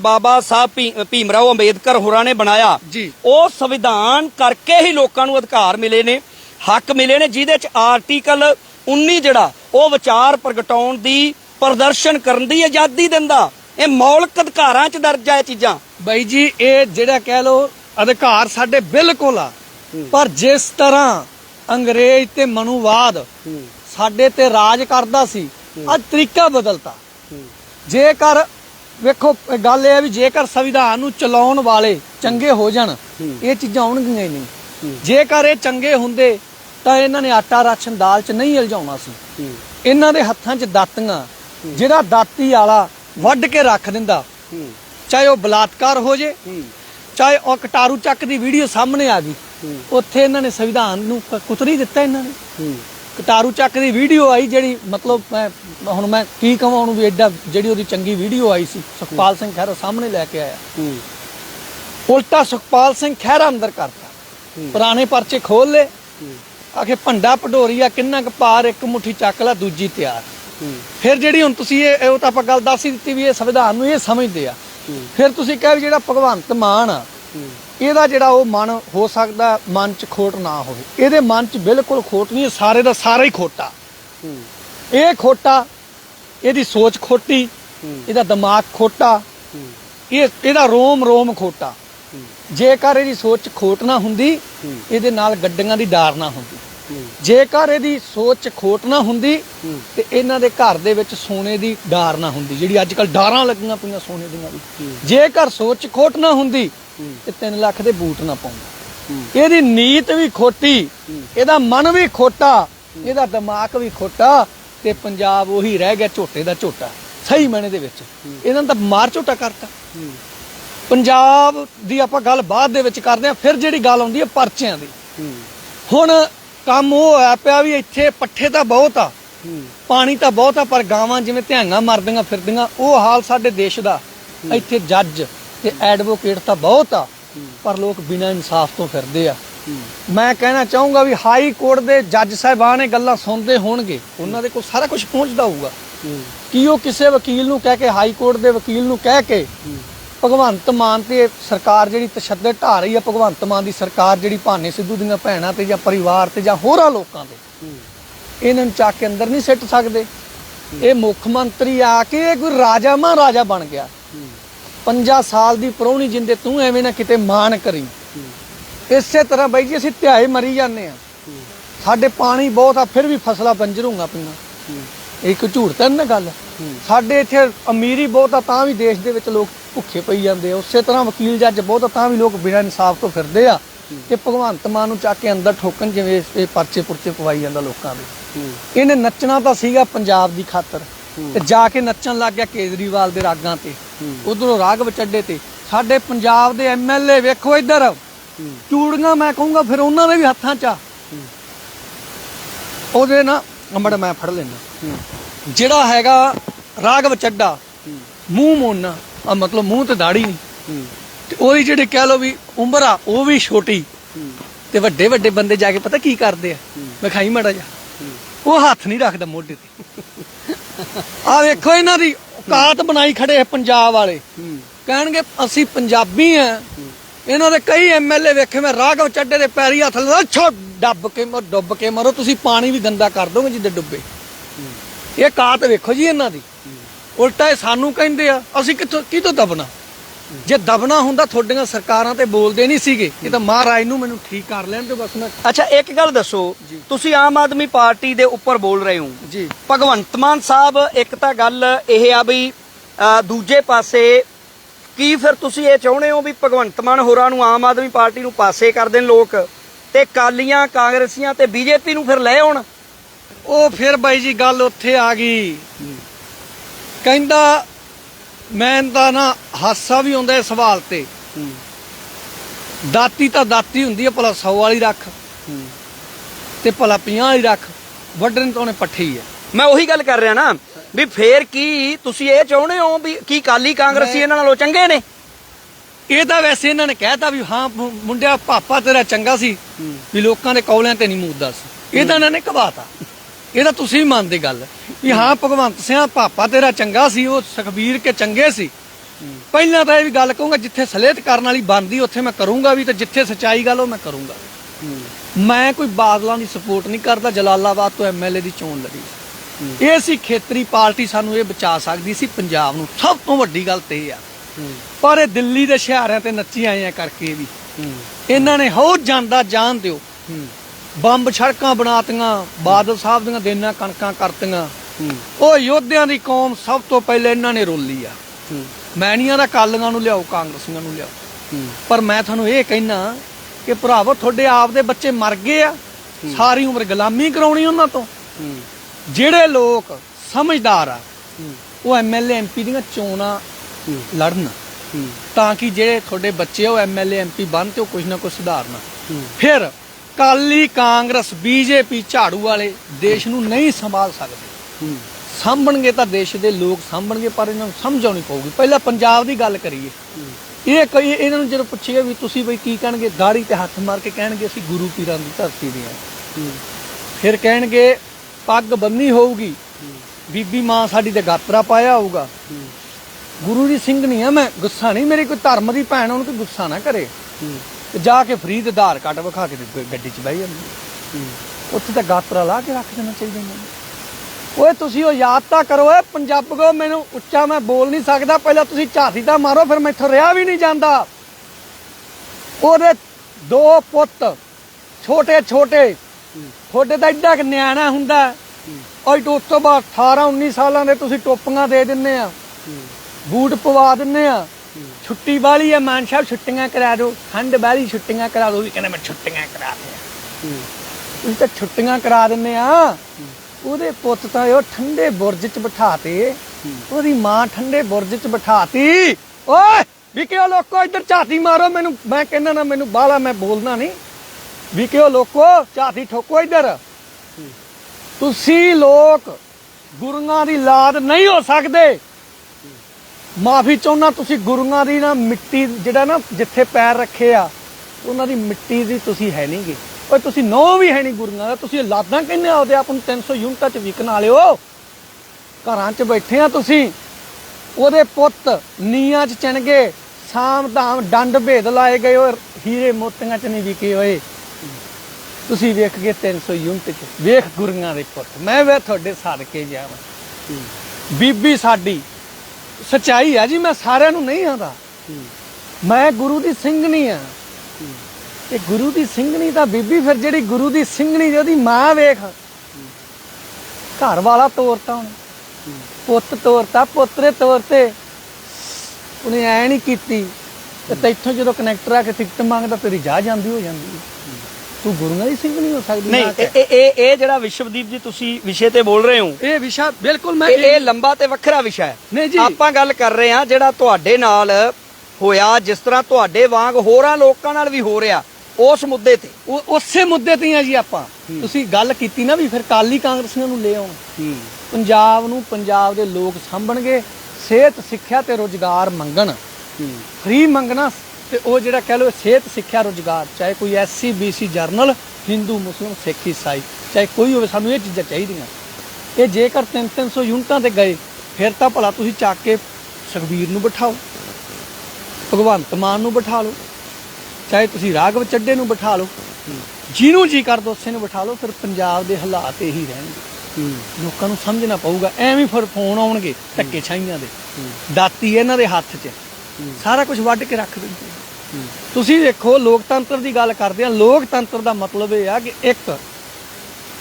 ਬਾਬਾ ਸਾਹਿਬ ਭੀਮ ਰਾਓ ਅੰਬੇਦਕਰ ਹੋਰਾਂ ਨੇ ਬਣਾਇਆ। ਉਹ ਸੰਵਿਧਾਨ ਕਰਕੇ ਹੀ ਲੋਕਾਂ ਨੂੰ ਅਧਿਕਾਰ ਮਿਲੇ ਨੇ ਹੱਕ ਮਿਲੇ ਨੇ ਜਿਹਦੇ ਚ ਆਰਟੀਕਲ 19 ਜਿਹੜਾ ਉਹ ਵਿਚਾਰ ਪ੍ਰਗਟਾਉਣ ਦੀ ਪ੍ਰਦਰਸ਼ਨ ਕਰਨ ਦੀ ਆਜ਼ਾਦੀ ਦਿੰਦਾ। ਇਹ ਮੌਲਿਕ ਅਧਿਕਾਰਾਂ ਚ ਦਰਜ ਆ ਇਹ ਚੀਜ਼ਾਂ। ਬਾਈ ਜੀ ਇਹ ਜਿਹੜਾ ਕਹਿ ਲੋ ਅਧਿਕਾਰ ਸਾਡੇ ਬਿਲਕੁਲ ਆ। ਪਰ ਜਿਸ ਤਰ੍ਹਾਂ ਅੰਗਰੇਜ਼ ਤੇ ਮਨੂਵਾਦ ਸਾਡੇ ਤੇ ਰਾਜ ਕਰਦਾ ਸੀ ਅੱਜ ਤਰੀਕਾ ਬਦਲਤਾ। ਜੇਕਰ ਵੇਖੋ, ਗੱਲ ਇਹ ਹੈ ਵੀ ਜੇਕਰ ਸੰਵਿਧਾਨ ਨੂੰ ਚਲਾਉਣ ਵਾਲੇ ਚੰਗੇ ਹੋ ਜਾਣ, ਇਹ ਚੀਜ਼ਾਂ ਆਉਣਗੀਆਂ ਹੀ ਨਹੀਂ। ਜੇਕਰ ਇਹ ਚੰਗੇ ਹੁੰਦੇ, ਤਾਂ ਇਹਨਾਂ ਨੇ ਆਟਾ ਰਾਸ਼ਨ ਦਾਲ 'ਚ ਨਹੀਂ ਇਲਝਾਉਣਾ ਸੀ। ਇਹਨਾਂ ਦੇ ਹੱਥਾਂ 'ਚ ਦਾਤੀਆਂ, ਜਿਹੜਾ ਦਾਤੀ ਵਾਲਾ ਵੱਢ ਕੇ ਰੱਖ ਦਿੰਦਾ, ਚਾਹੇ ਉਹ ਬਲਾਤਕਾਰ ਹੋ ਜੇ, ਚਾਹੇ ਉਹ ਕਟਾਰੂ ਚੱਕ ਦੀ ਵੀਡੀਓ ਸਾਹਮਣੇ ਆ ਗਈ, ਉੱਥੇ ਇਹਨਾਂ ਨੇ ਸੰਵਿਧਾਨ ਨੂੰ ਕੁਤਰੀ ਦਿੱਤਾ ਇਹਨਾਂ ਨੇ। ਕਟਾਰੂ ਚੱਕ ਦੀ ਵੀਡੀਓ ਆਈ ਜਿਹੜੀ ਮਤਲਬ ਮੈਂ ਹੁਣ ਮੈਂ ਕੀ ਕਹਾਂ ਉਹਨੂੰ ਵੀ ਐਡਾ ਜਿਹੜੀ ਉਹਦੀ ਚੰਗੀ ਵੀਡੀਓ ਆਈ ਸੀ ਸੁਖਪਾਲ ਸਿੰਘ ਖਹਿਰਾ ਸਾਹਮਣੇ ਲੈ ਕੇ ਆਇਆ। ਉਲਟਾ ਸੁਖਪਾਲ ਸਿੰਘ ਖਹਿਰਾ ਅੰਦਰ ਕਰਤਾ। ਪੁਰਾਣੇ ਪਰਚੇ ਖੋਲ ਲੇ ਆਖੇ ਭੰਡਾ ਭਡੋਰੀਆ ਕਿੰਨਾ ਕੁ ਪਾਰ ਇੱਕ ਮੁੱਠੀ ਚੱਕ ਲਾ ਦੂਜੀ ਤਿਆਰ। ਫਿਰ ਜਿਹੜੀ ਹੁਣ ਤੁਸੀਂ ਇਹ ਉਹ ਤਾਂ ਆਪਾਂ ਗੱਲ ਦੱਸ ਹੀ ਦਿੱਤੀ ਵੀ ਇਹ ਸੰਵਿਧਾਨ ਨੂੰ ਇਹ ਸਮਝਦੇ ਆ। ਫਿਰ ਤੁਸੀਂ ਕਹਿ ਵੀ ਜਿਹੜਾ ਭਗਵੰਤ ਮਾਨ ਆ ਇਹਦਾ ਜਿਹੜਾ ਉਹ ਮਨ ਹੋ ਸਕਦਾ ਮਨ 'ਚ ਖੋਟ ਨਾ ਹੋਵੇ। ਇਹਦੇ ਮਨ 'ਚ ਬਿਲਕੁਲ ਖੋਟ ਨਹੀਂ ਸਾਰੇ ਦਾ ਸਾਰਾ ਹੀ ਖੋਟਾ। ਇਹ ਖੋਟਾ, ਇਹਦੀ ਸੋਚ ਖੋਟੀ, ਇਹਦਾ ਦਿਮਾਗ ਖੋਟਾ, ਇਹ, ਇਹਦਾ ਰੋਮ ਰੋਮ ਖੋਟਾ। ਜੇਕਰ ਇਹਦੀ ਸੋਚ ਖੋਟ ਨਾ ਹੁੰਦੀ, ਇਹਦੇ ਨਾਲ ਗੱਡੀਆਂ ਦੀ ਡਾਰ ਨਾ ਹੁੰਦੀ। ਜੇਕਰ ਇਹਦੀ ਸੋਚ ਖੋਟ ਨਾ ਹੁੰਦੀ, ਤੇ ਇਹਨਾਂ ਦੇ ਘਰ ਦੇ ਵਿੱਚ ਸੋਨੇ ਦੀ ਡਾਰ ਨਾ ਹੁੰਦੀ, ਜਿਹੜੀ ਅੱਜ ਕੱਲ ਡਾਰਾਂ ਲੱਗੀਆਂ ਪਈਆਂ ਸੋਨੇ ਦੀਆਂ ਵੀ। ਜੇਕਰ ਸੋਚ ਖੋਟ ਨਾ ਹੁੰਦੀ ਤੇ 3 ਲੱਖ ਦੇ ਬੂਟ ਨਾ ਪਾਉਂਦਾ। ਇਹਦੀ ਨੀਤ ਵੀ ਖੋਟੀ, ਇਹਦਾ ਮਨ ਵੀ ਖੋਟਾ, ਇਹਦਾ ਦਿਮਾਗ ਵੀ ਖੋਟਾ ਤੇ ਪੰਜਾਬ ਉਹੀ ਰਹਿ ਗਿਆ ਝੋਟੇ ਦਾ ਝੋਟਾ, ਸਹੀ ਮਾਇਨੇ ਦੇ ਵਿੱਚ। ਇਹਨਾਂ ਦਾ ਮਾਰ ਝੋਟਾ ਕਰਤਾ। ਪੰਜਾਬ ਦੀ ਆਪਾਂ ਗੱਲ ਬਾਅਦ ਦੇ ਵਿੱਚ ਕਰਦੇ ਆ ਫਿਰ ਜਿਹੜੀ ਗੱਲ ਆਉਂਦੀ ਹੈ ਪਰਚਿਆਂ ਦੀ। ਹੁਣ ਕੰਮ ਉਹ ਹੋਇਆ ਪਿਆ ਵੀ ਇੱਥੇ ਪੱਠੇ ਤਾਂ ਬਹੁਤ ਆ, ਪਾਣੀ ਤਾਂ ਬਹੁਤ ਆ, ਪਰ ਗਾਵਾਂ ਜਿਵੇਂ ਧਿਆਂਗਾ ਮਰਦੀਆਂ ਫਿਰਦੀਆਂ, ਉਹ ਹਾਲ ਸਾਡੇ ਦੇਸ਼ ਦਾ, ਇੱਥੇ ਜੱਜ ਤੇ ਐਡਵੋਕੇਟ ਤਾਂ ਬਹੁਤ ਆ ਪਰ ਲੋਕ ਬਿਨਾਂ ਇਨਸਾਫ ਤੋਂ ਫਿਰਦੇ ਆ। ਮੈਂ ਕਹਿਣਾ ਚਾਹੂੰਗਾ ਵੀ ਹਾਈ ਕੋਰਟ ਦੇ ਜੱਜ ਸਾਹਿਬਾਨ ਇਹ ਗੱਲਾਂ ਸੁਣਦੇ ਹੋਣਗੇ ਉਹਨਾਂ ਦੇ ਕੋਲ ਸਾਰਾ ਕੁਝ ਪਹੁੰਚਦਾ ਹੋਊਗਾ। ਕੀ ਉਹ ਕਿਸੇ ਵਕੀਲ ਨੂੰ ਕਹਿ ਕੇ ਹਾਈ ਕੋਰਟ ਦੇ ਵਕੀਲ ਨੂੰ ਕਹਿ ਕੇ ਭਗਵੰਤ ਮਾਨ ਤੇ ਸਰਕਾਰ ਜਿਹੜੀ ਤਸ਼ੱਦਦ ਢਾ ਰਹੀ ਆ ਭਗਵੰਤ ਮਾਨ ਦੀ ਸਰਕਾਰ ਜਿਹੜੀ ਭਾਨੇ ਸਿੱਧੂ ਦੀਆਂ ਭੈਣਾਂ ਤੇ ਜਾਂ ਪਰਿਵਾਰ ਤੇ ਜਾਂ ਹੋਰਾਂ ਲੋਕਾਂ ਤੇ ਇਹਨਾਂ ਨੂੰ ਚੱਕ ਕੇ ਅੰਦਰ ਨਹੀਂ ਸਿੱਟ ਸਕਦੇ। ਇਹ ਮੁੱਖ ਮੰਤਰੀ ਆ ਕੇ ਇਹ ਕੋਈ ਰਾਜਾ ਮਹਾਰਾਜਾ ਬਣ ਗਿਆ। 50 ਸਾਲ ਦੀ ਪ੍ਰਾਹੁਣੀ ਜਿੰਦੇ ਤੂੰ ਐਵੇਂ ਨਾ ਕਿਤੇ ਮਾਣ ਕਰੀ। ਇਸੇ ਤਰ੍ਹਾਂ ਬਾਈ ਜੀ ਅਸੀਂ ਧਿਆਏ ਮਰੀ ਜਾਂਦੇ ਆ ਸਾਡੇ ਪਾਣੀ ਬਹੁਤ ਆ ਫਿਰ ਵੀ ਫਸਲਾਂ ਬੰਜਰੂਗਾ ਪੀਣਾ ਇਹ ਕੋਈ ਝੂਠ ਤਾਂ ਨੀ ਗੱਲ। ਸਾਡੇ ਇੱਥੇ ਅਮੀਰੀ ਬਹੁਤ ਆ ਤਾਂ ਵੀ ਦੇਸ਼ ਦੇ ਵਿੱਚ ਲੋਕ ਭੁੱਖੇ ਪਈ ਜਾਂਦੇ ਆ। ਉਸੇ ਤਰ੍ਹਾਂ ਵਕੀਲ ਜੱਜ ਬਹੁਤ ਆ ਤਾਂ ਵੀ ਲੋਕ ਬਿਨਾਂ ਇਨਸਾਫ ਤੋਂ ਫਿਰਦੇ ਆ। ਤੇ ਭਗਵੰਤ ਮਾਨ ਨੂੰ ਚੱਕ ਕੇ ਅੰਦਰ ਠੋਕਣ ਜਿਵੇਂ ਇਸ- ਇਹ ਪਰਚੇ ਪੁਰਚੇ ਪਵਾਈ ਜਾਂਦਾ ਲੋਕਾਂ ਦੇ। ਇਹਨੇ ਨੱਚਣਾ ਤਾਂ ਸੀਗਾ ਪੰਜਾਬ ਦੀ ਖਾਤਰ। ਤੇ ਜਾ ਕੇ ਨੱਚਣ ਲੱਗ ਗਿਆ ਕੇਜਰੀਵਾਲ ਦੇ ਰਾਗਾਂ ਤੇ। ਉਧਰੋਂ ਰਾਗ ਵਿਚੱਡੇ ਤੇ। ਸਾਡੇ ਪੰਜਾਬ ਦੇ ਐਮਐਲਏ ਵੇਖੋ ਇੱਧਰ। ਚੂੜੀਆਂ ਮੈਂ ਕਹੂੰਗਾ ਫਿਰ ਉਹਨਾਂ ਦੇ ਵੀ ਹੱਥਾਂ 'ਚ ਆ। ਉਹਦੇ ਨਾ ਅੰਬੜ ਮੈਂ ਫੜ ਲੈਣਾ ਜਿਹੜਾ ਹੈਗਾ ਰਾਗ ਵਿਚੱਡਾ ਮੂੰਹ ਮੋਨਾ ਆ ਮਤਲਬ ਮੂੰਹ ਤੇ ਦਾੜੀ ਨਹੀਂ। ਤੇ ਉਹਦੀ ਜਿਹੜੀ ਕਹਿ ਲੋ ਵੀ ਉਮਰ ਆ ਉਹ ਵੀ ਛੋਟੀ। ਤੇ ਵੱਡੇ ਵੱਡੇ ਬੰਦੇ ਜਾ ਕੇ ਪਤਾ ਕੀ ਕਰਦੇ ਆ? ਵਿਖਾਈ ਮੜਾ ਜਾ ਉਹ ਹੱਥ ਨਹੀਂ ਰੱਖਦਾ ਮੋਢੇ ਤੇ। ਆ ਵੇਖੋ ਇਹਨਾਂ ਦੀ ਔਕਾਤ ਬਣਾਈ ਖੜੇ ਆ ਪੰਜਾਬ ਵਾਲੇ। ਕਹਿਣਗੇ ਅਸੀਂ ਪੰਜਾਬੀ ਆ। ਇਹਨਾਂ ਦੇ ਕਈ ਐਮਐਲਏ ਵੇਖੇ ਮੈਂ ਰਾਘਵ ਚੱਡੇ ਦੇ ਪੈਰੀ ਹੱਥ ਲਾ ਅੱਛਾ ਡੱਬ ਕੇ ਮਰ ਡੁੱਬ ਕੇ ਮਰੋ ਤੁਸੀਂ ਪਾਣੀ ਵੀ ਗੰਦਾ ਕਰ ਦੋਗੇ ਜਿੱਦੇ ਡੁੱਬੇ। ਇਹ ਕਾਤ ਵੇਖੋ ਜੀ ਇਹਨਾਂ ਦੀ। ਉਲਟਾ ਇਹ ਸਾਨੂੰ ਕਹਿੰਦੇ ਆ ਅਸੀਂ ਕਿੱਥੋਂ ਕਿਤੋਂ ਦਬਣਾ? ਜੇ ਦਬਣਾ ਹੁੰਦਾ ਤੁਹਾਡੀਆਂ ਸਰਕਾਰਾਂ ਤੇ ਬੋਲਦੇ ਨਹੀਂ ਸੀਗੇ। ਇਹ ਤਾਂ ਮਹਾਰਾਜ ਨੂੰ ਮੈਨੂੰ ਠੀਕ ਕਰ ਲੈਣ ਤੇ ਬਸ ਮੈਂ ਅੱਛਾ ਇੱਕ ਗੱਲ ਦੱਸੋ। ਤੁਸੀਂ ਆਮ ਆਦਮੀ ਪਾਰਟੀ ਦੇ ਉੱਪਰ ਬੋਲ ਰਹੇ ਹੋ। ਜੀ। ਭਗਵੰਤ ਮਾਨ ਸਾਹਿਬ ਇੱਕ ਤਾਂ ਗੱਲ ਇਹ ਆ ਵੀ ਦੂਜੇ ਪਾਸੇ ਕੀ ਫਿਰ ਤੁਸੀਂ ਇਹ ਚਾਹੁੰਦੇ ਹੋ ਵੀ ਭਗਵੰਤ ਮਾਨ ਹੋਰਾਂ ਨੂੰ ਆਮ ਆਦਮੀ ਪਾਰਟੀ ਨੂੰ ਪਾਸੇ ਕਰ ਦੇਣ ਲੋਕ ਤੇ ਕਾਲੀਆਂ ਕਾਂਗਰਸੀਆਂ ਤੇ ਬੀਜੇਪੀ ਨੂੰ ਫਿਰ ਲੈ ਆਉਣ? ਉਹ ਫਿਰ ਬਾਈ ਜੀ ਗੱਲ ਉੱਥੇ ਆ ਗਈ। ਕਹਿੰਦਾ ਮੈਂ ਤਾਂ ਨਾ ਹਾਸਾ ਵੀ ਆਉਂਦਾ ਇਸ ਸਵਾਲ ਤੇ। ਦਾਤੀ ਤਾਂ ਦਾਤੀ ਹੁੰਦੀ ਹੈ ਭਲਾ 100 ਵਾਲੀ ਰੱਖ। ਤੇ ਭਲਾ 50 ਵਾਲੀ ਰੱਖ। ਵੱਢਣ ਤੋਂ ਉਹਨੇ ਪੱਠੀ ਹੈ ਮੈਂ ਉਹੀ ਗੱਲ ਕਰ ਰਿਹਾ ਨਾ ਵੀ ਫੇਰ ਕੀ ਤੁਸੀਂ ਇਹ ਚਾਹੁੰਦੇ ਹੋ ਵੀ ਕੀ ਕਾਲੀ ਕਾਂਗਰਸੀ ਇਹਨਾਂ ਨਾਲੋਂ ਚੰਗੇ ਨੇ? ਇਹ ਤਾਂ ਵੈਸੇ ਇਹਨਾਂ ਨੇ ਕਹਿਤਾ ਵੀ ਹਾਂ ਮੁੰਡਿਆ ਪਾਪਾ ਤੇਰਾ ਚੰਗਾ ਸੀ। ਵੀ ਲੋਕਾਂ ਦੇ ਕੌਲਿਆਂ ਤੇ ਨਹੀਂ ਮੂਦਦਾ ਸੀ। ਇਹ ਤਾਂ ਇਹਨਾਂ ਨੇ ਕਵਾਤਾ। ਇਹ ਤਾਂ ਤੁਸੀਂ ਮੰਨਦੇ ਗੱਲ। ਵੀ ਹਾਂ ਭਗਵੰਤ ਸਿੰਘ ਪਾਪਾ ਤੇਰਾ ਚੰਗਾ ਸੀ ਉਹ ਸੁਖਬੀਰ ਕੇ ਚੰਗੇ ਸੀ। ਪਹਿਲਾਂ ਤਾਂ ਇਹ ਵੀ ਗੱਲ ਕਹੂੰਗਾ ਜਿੱਥੇ ਸਲੇਤ ਕਰਨ ਵਾਲੀ ਬਣਦੀ ਉੱਥੇ ਮੈਂ ਕਰੂੰਗਾ ਵੀ ਤੇ ਜਿੱਥੇ ਸਚਾਈ ਗੱਲ ਉਹ ਮੈਂ ਕਰੂੰਗਾ। ਮੈਂ ਕੋਈ ਬਾਦਲਾਂ ਦੀ ਸਪੋਰਟ ਨਹੀਂ ਕਰਦਾ ਜਲਾਲਾਬਾਦ ਤੋਂ ਐਮਐਲਏ ਦੀ ਚੋਣ ਲੜੀ। ਇਹ ਸੀ ਖੇਤਰੀ ਪਾਰਟੀ ਸਾਨੂੰ ਇਹ ਬਚਾ ਸਕਦੀ ਸੀ ਪੰਜਾਬ ਨੂੰ ਸਭ ਤੋਂ ਵੱਡੀ ਗੱਲ ਤੇ ਇਹ ਆ। ਪਰ ਇਹ ਦਿੱਲੀ ਦੇ ਸ਼ਹਿਰਾਂ ਤੇ ਨੱਚੀ ਆਏ ਆ ਕਰਕੇ ਵੀ। ਇਹਨਾਂ ਨੇ ਹੋ ਜਾਂਦਾ ਜਾਣ ਦਿਓ। ਬੰਬ ਸੜਕਾਂ ਬਣਾਤੀਆਂ, ਬਾਦਲ ਸਾਹਿਬ ਦੀਆਂ ਦੇਨਾਂ ਕਣਕਾਂ ਕਰਤੀਆਂ। ਉਹ ਯੋਧਿਆਂ ਦੀ ਕੌਮ ਸਭ ਤੋਂ ਪਹਿਲੇ ਇਹਨਾਂ ਨੇ ਰੋਲੀ ਆ। ਮੈਣੀਆਂ ਦਾ ਕਾਲੀਆਂ ਨੂੰ ਲਿਆਓ, ਕਾਂਗਰਸੀਆਂ ਨੂੰ ਲਿਆਓ। ਪਰ ਮੈਂ ਤੁਹਾਨੂੰ ਇਹ ਕਹਿਣਾ ਕਿ ਭਰਾਵੋ, ਤੁਹਾਡੇ ਆਪ ਦੇ ਬੱਚੇ ਮਰ ਗਏ ਆ। ਸਾਰੀ ਉਮਰ ਗੁਲਾਮੀ ਕਰਾਉਣੀ ਉਹਨਾਂ ਤੋਂ। ਜਿਹੜੇ ਲੋਕ ਸਮਝਦਾਰ ਆ, ਉਹ ਐਮਐਲਏ ਐਮਪੀ ਦੀਆਂ ਚੋਣਾਂ ਲੜਨ। ਤਾਂ ਕਿ ਜਿਹੜੇ ਤੁਹਾਡੇ ਬੱਚੇ ਆ, ਉਹ ਐਮਐਲਏ ਐਮਪੀ ਬਣ ਤੇ ਉਹ ਕੁਝ ਨਾ ਕੁਝ ਸੁਧਾਰਨ। ਫਿਰ ਕਾਲੀ ਕਾਂਗਰਸ ਬੀਜੇਪੀ ਝਾੜੂ ਵਾਲੇ ਦੇਸ਼ ਨੂੰ ਨਹੀਂ ਸੰਭਾਲ ਸਕਦੇ। ਸਾਂਭਣਗੇ ਤਾਂ ਦੇਸ਼ ਦੇ ਲੋਕ ਸਾਂਭਣਗੇ ਪਰ ਇਹਨਾਂ ਨੂੰ ਸਮਝਾਉਣੀ ਪਊਗੀ। ਪਹਿਲਾਂ ਪੰਜਾਬ ਦੀ ਗੱਲ ਕਰੀਏ। ਇਹ ਕਈ ਇਹਨਾਂ ਨੂੰ ਜਦੋਂ ਪੁੱਛੀਏ ਵੀ ਤੁਸੀਂ ਬਈ ਕੀ ਕਹਿਣਗੇ ਦਾੜੀ ਤੇ ਹੱਥ ਮਾਰ ਕੇ ਕਹਿਣਗੇ ਅਸੀਂ ਗੁਰੂ ਪੀਰਾਂ ਦੀ ਧਰਤੀ ਦੇ ਆ ਫਿਰ ਕਹਿਣਗੇ ਪੱਗ ਬੰਨੀ ਹੋਊਗੀ। ਬੀਬੀ ਮਾਂ ਸਾਡੀ ਤੇ ਗਾਤਰਾ ਪਾਇਆ ਹੋਊਗਾ। ਗੁਰੂ ਦੀ ਸਿੰਘ ਨਹੀਂ ਆ ਮੈਂ ਗੁੱਸਾ ਨਹੀਂ। ਮੇਰੀ ਕੋਈ ਧਰਮ ਦੀ ਭੈਣ ਉਹਨੂੰ ਕੋਈ ਗੁੱਸਾ ਨਾ ਕਰੇ। ਤੇ ਜਾ ਕੇ ਫਰੀਦ ਆਧਾਰ ਕਾਰਡ ਵਿਖਾ ਕੇ ਤੇ ਗੱਡੀ 'ਚ ਬਹਿ ਜਾਂਦੀ। ਉੱਥੇ ਤਾਂ ਗਾਤਰਾ ਲਾ ਕੇ ਰੱਖ ਦੇਣਾ ਚਾਹੀਦਾ ਮੈਨੂੰ ਓਏ ਤੁਸੀਂ ਉਹ ਯਾਦ ਤਾਂ ਕਰੋ ਏ ਪੰਜਾਬੀਓ ਮੈਨੂੰ ਉੱਚਾ ਮੈਂ ਬੋਲ ਨਹੀਂ ਸਕਦਾ ਪਹਿਲਾਂ ਤੁਸੀਂ ਝਾਤੀ ਤਾਂ ਮਾਰੋ ਫਿਰ ਮੈਥੋਂ ਰਿਹਾ ਵੀ ਨਹੀਂ ਜਾਂਦਾ। ਉਹਦੇ ਦੋ ਪੁੱਤ ਛੋਟੇ ਛੋਟੇ ਤੁਹਾਡੇ ਤਾਂ ਐਡਾ ਕਿ ਨਿਆਣਾ ਹੁੰਦਾ। ਓਏ ਤੋਂ ਉਸ ਤੋਂ ਬਾਅਦ 18 19 ਸਾਲਾਂ ਦੇ ਤੁਸੀਂ ਟੋਪੀਆਂ ਦੇ ਦਿੰਨੇ ਆ। ਬੂਟ ਪਵਾ ਦਿੰਨੇ ਆ। ਛੁੱਟੀ ਵਾਲੀ ਆ, ਮਾਨ ਸਾਹਿਬ ਛੁੱਟੀਆਂ ਕਰਾ ਦਿਓ ਠੰਡ ਵਾਲੀ ਛੁੱਟੀਆਂ ਕਰਾ ਦਿਓ ਵੀ ਕਹਿੰਦਾ ਮੈਂ ਛੁੱਟੀਆਂ ਕਰਾ ਦਿਆਂ। ਤੁਸੀਂ ਤਾਂ ਛੁੱਟੀਆਂ ਕਰਾ ਦਿੰਨੇ ਆ। ਉਹਦੇ ਪੁੱਤ ਤਾਂ ਉਹ ਠੰਡੇ ਬੁਰਜ 'ਚ ਬਿਠਾਤੇ। ਉਹਦੀ ਮਾਂ ਠੰਡੇ ਬੁਰਜ 'ਚ ਬਿਠਾਤੀ। ਓਏ ਵੀ ਕਿਉਂ ਲੋਕੋ, ਇੱਧਰ ਝਾਤੀ ਮਾਰੋ ਮੈਨੂੰ। ਮੈਂ ਕਹਿੰਦਾ ਨਾ, ਮੈਨੂੰ ਬਾਹਲਾ ਮੈਂ ਬੋਲਣਾ ਨਹੀਂ। ਵੀ ਕਿਉਂ ਲੋਕੋ, ਝਾਤੀ ਠੋਕੋ ਇੱਧਰ। ਤੁਸੀਂ ਲੋਕ ਗੁਰੂਆਂ ਦੀ ਲਾਦ ਨਹੀਂ ਹੋ ਸਕਦੇ। ਮਾਫੀ ਚਾਹੁੰਦਾ ਤੁਸੀਂ ਗੁਰੂਆਂ ਦੀ ਨਾ ਮਿੱਟੀ ਜਿਹੜਾ ਨਾ ਜਿੱਥੇ ਪੈਰ ਰੱਖੇ ਆ ਉਹਨਾਂ ਦੀ ਮਿੱਟੀ ਦੀ ਤੁਸੀਂ ਹੈ ਨਹੀਂਗੇ ਓਏ ਤੁਸੀਂ ਨੋ ਵੀ ਹੈ ਨਹੀਂ ਗੁਰੂਆਂ ਦਾ ਤੁਸੀਂ ਲਾਦਾਂ ਕਹਿੰਦੇ ਆਉਦੇ ਆਪ ਨੂੰ 300 ਯੂਨਿਟਾਂ ਚ ਵਿਕਣ ਵਾਲਿਓ। ਘਰਾਂ 'ਚ ਬੈਠੇ ਆ ਤੁਸੀਂ ਉਹਦੇ ਪੁੱਤ ਨੀਆਂ 'ਚ ਚਣ ਗਏ ਸਾਮ ਧਾਮ ਡੰਡ ਭੇਦ ਲਾਏ ਗਏ ਓਏ ਹੀਰੇ ਮੋਤੀਆਂ 'ਚ ਨਹੀਂ ਵਿਕੇ ਹੋਏ। ਤੁਸੀਂ ਵੇਖ ਗਏ 300 ਯੂਨਿਟ 'ਚ ਵੇਖ ਗੁਰੂਆਂ ਦੇ ਪੁੱਤ ਮੈਂ ਵੇ ਤੁਹਾਡੇ ਸਦਕੇ ਜਾਵਾਂ ਬੀਬੀ ਸਾਡੀ ਸਚਾਈ ਆ ਜੀ ਮੈਂ ਸਾਰਿਆਂ ਨੂੰ ਨਹੀਂ ਆਂਦਾ ਮੈਂ ਗੁਰੂ ਦੀ ਸਿੰਘਣੀ ਆ। ਤੇ ਗੁਰੂ ਦੀ ਸਿੰਘਣੀ ਤਾਂ ਬੀਬੀ ਫਿਰ ਜਿਹੜੀ ਗੁਰੂ ਦੀ ਸਿੰਘਣੀ ਦੀ ਉਹਦੀ ਮਾਂ ਵੇਖ। ਘਰ ਵਾਲਾ ਤੋਰਤਾ ਉਹਨੇ। ਪੁੱਤ ਤੋਰਤਾ ਪੁੱਤਰੇ ਤੋਰਤੇ ਉਹਨੇ ਐ ਨਹੀਂ ਕੀਤੀ। ਤੇ ਤੈਥੋਂ ਜਦੋਂ ਕਨੈਕਟਰ ਆ ਕੇ ਟਿਕਟ ਮੰਗਦਾ ਤੇਰੀ ਜਾ ਜਾਂਦੀ ਹੋ ਜਾਂਦੀ। ਤੂੰ ਗੁਰੂਆਂ ਦੀ ਸਿੰਘ ਨਹੀਂ ਹੋ ਸਕਦੀ ਨਹੀਂ ਨਾ ਕਹਿ। ਇਹ ਇਹ ਇਹ- ਇਹ ਜਿਹੜਾ ਵਿਸ਼ਵਦੀਪ ਜੀ ਤੁਸੀਂ ਵਿਸ਼ੇ ਤੇ ਬੋਲ ਰਹੇ ਹੋ ਇਹ ਵਿਸ਼ਾ ਬਿਲਕੁਲ ਮੈਂ ਇਹ ਇਹ ਲੰਬਾ ਤੇ ਵੱਖਰਾ ਵਿਸ਼ਾ ਹੈ। ਨਹੀਂ ਜੀ। ਆਪਾਂ ਗੱਲ ਕਰ ਰਹੇ ਹਾਂ ਜਿਹੜਾ ਤੁਹਾਡੇ ਨਾਲ ਹੋਇਆ ਜਿਸ ਤਰ੍ਹਾਂ ਤੁਹਾਡੇ ਵਾਂਗ ਹੋਰਾਂ ਲੋਕਾਂ ਨਾਲ ਵੀ ਹੋ ਰਿਹਾ ਉਸ ਮੁੱਦੇ ਤੇ। ਉਹ ਉਸੇ ਮੁੱਦੇ ਤੇ ਹੀ ਆ ਜੀ ਆਪਾਂ। ਤੁਸੀਂ ਗੱਲ ਕੀਤੀ ਨਾ ਵੀ ਫਿਰ ਕਾਲੀ ਕਾਂਗਰਸੀਆਂ ਨੂੰ ਲੈ ਆਉਣ। ਪੰਜਾਬ ਨੂੰ ਪੰਜਾਬ ਦੇ ਲੋਕ ਸਾਂਭਣਗੇ ਸਿਹਤ ਸਿੱਖਿਆ ਤੇ ਰੋਜ਼ਗਾਰ ਮੰਗਣ। ਫ੍ਰੀ ਮੰਗਣਾ ਤੇ ਉਹ ਜਿਹੜਾ ਕਹਿ ਲਓ ਸਿਹਤ, ਸਿੱਖਿਆ, ਰੋਜ਼ਗਾਰ, ਚਾਹੇ ਕੋਈ ਐਸਸੀ ਬੀਸੀ ਜਰਨਲ, ਹਿੰਦੂ ਮੁਸਲਮਾਨ ਸਿੱਖ, ਈਸਾਈ, ਚਾਹੇ ਕੋਈ ਹੋਵੇ, ਸਾਨੂੰ ਇਹ ਚੀਜ਼ਾਂ ਚਾਹੀਦੀਆਂ। ਇਹ ਜੇਕਰ 3-300 ਯੂਨਿਟਾਂ ਤੇ ਗਏ, ਫਿਰ ਤਾਂ ਭਲਾ ਤੁਸੀਂ ਚੱਕ ਕੇ ਸੁਖਬੀਰ ਨੂੰ ਬਿਠਾਓ, ਭਗਵੰਤ ਮਾਨ ਨੂੰ ਬਿਠਾ ਲਓ, ਚਾਹੇ ਤੁਸੀਂ ਰਾਘਵ ਚੱਡੇ ਨੂੰ ਬਿਠਾ ਲਓ, ਜਿਹਨੂੰ ਜੀ ਕਰ ਦੋਸੇ ਨੂੰ ਬਿਠਾ ਲਓ, ਫਿਰ ਪੰਜਾਬ ਦੇ ਹਾਲਾਤ ਇਹੀ ਰਹਿਣਗੇ। ਲੋਕਾਂ ਨੂੰ ਸਮਝਣਾ ਪਊਗਾ, ਐਵੇਂ ਫਿਰ ਫੋਨ ਆਉਣਗੇ, ਧੱਕੇ ਛਾਈਆਂ ਦੇ, ਦਾਤੀ ਇਹਨਾਂ ਦੇ ਹੱਥ 'ਚ, ਸਾਰਾ ਕੁਝ ਵੱਢ ਕੇ ਰੱਖ ਦਿੰਦੇ ਤੁਸੀਂ ਦੇਖੋ ਲੋਕਤੰਤਰ ਦੀ ਗੱਲ ਕਰਦੇ ਆ। ਲੋਕਤੰਤਰ ਦਾ ਮਤਲਬ ਇਹ ਆ ਕਿ ਇੱਕ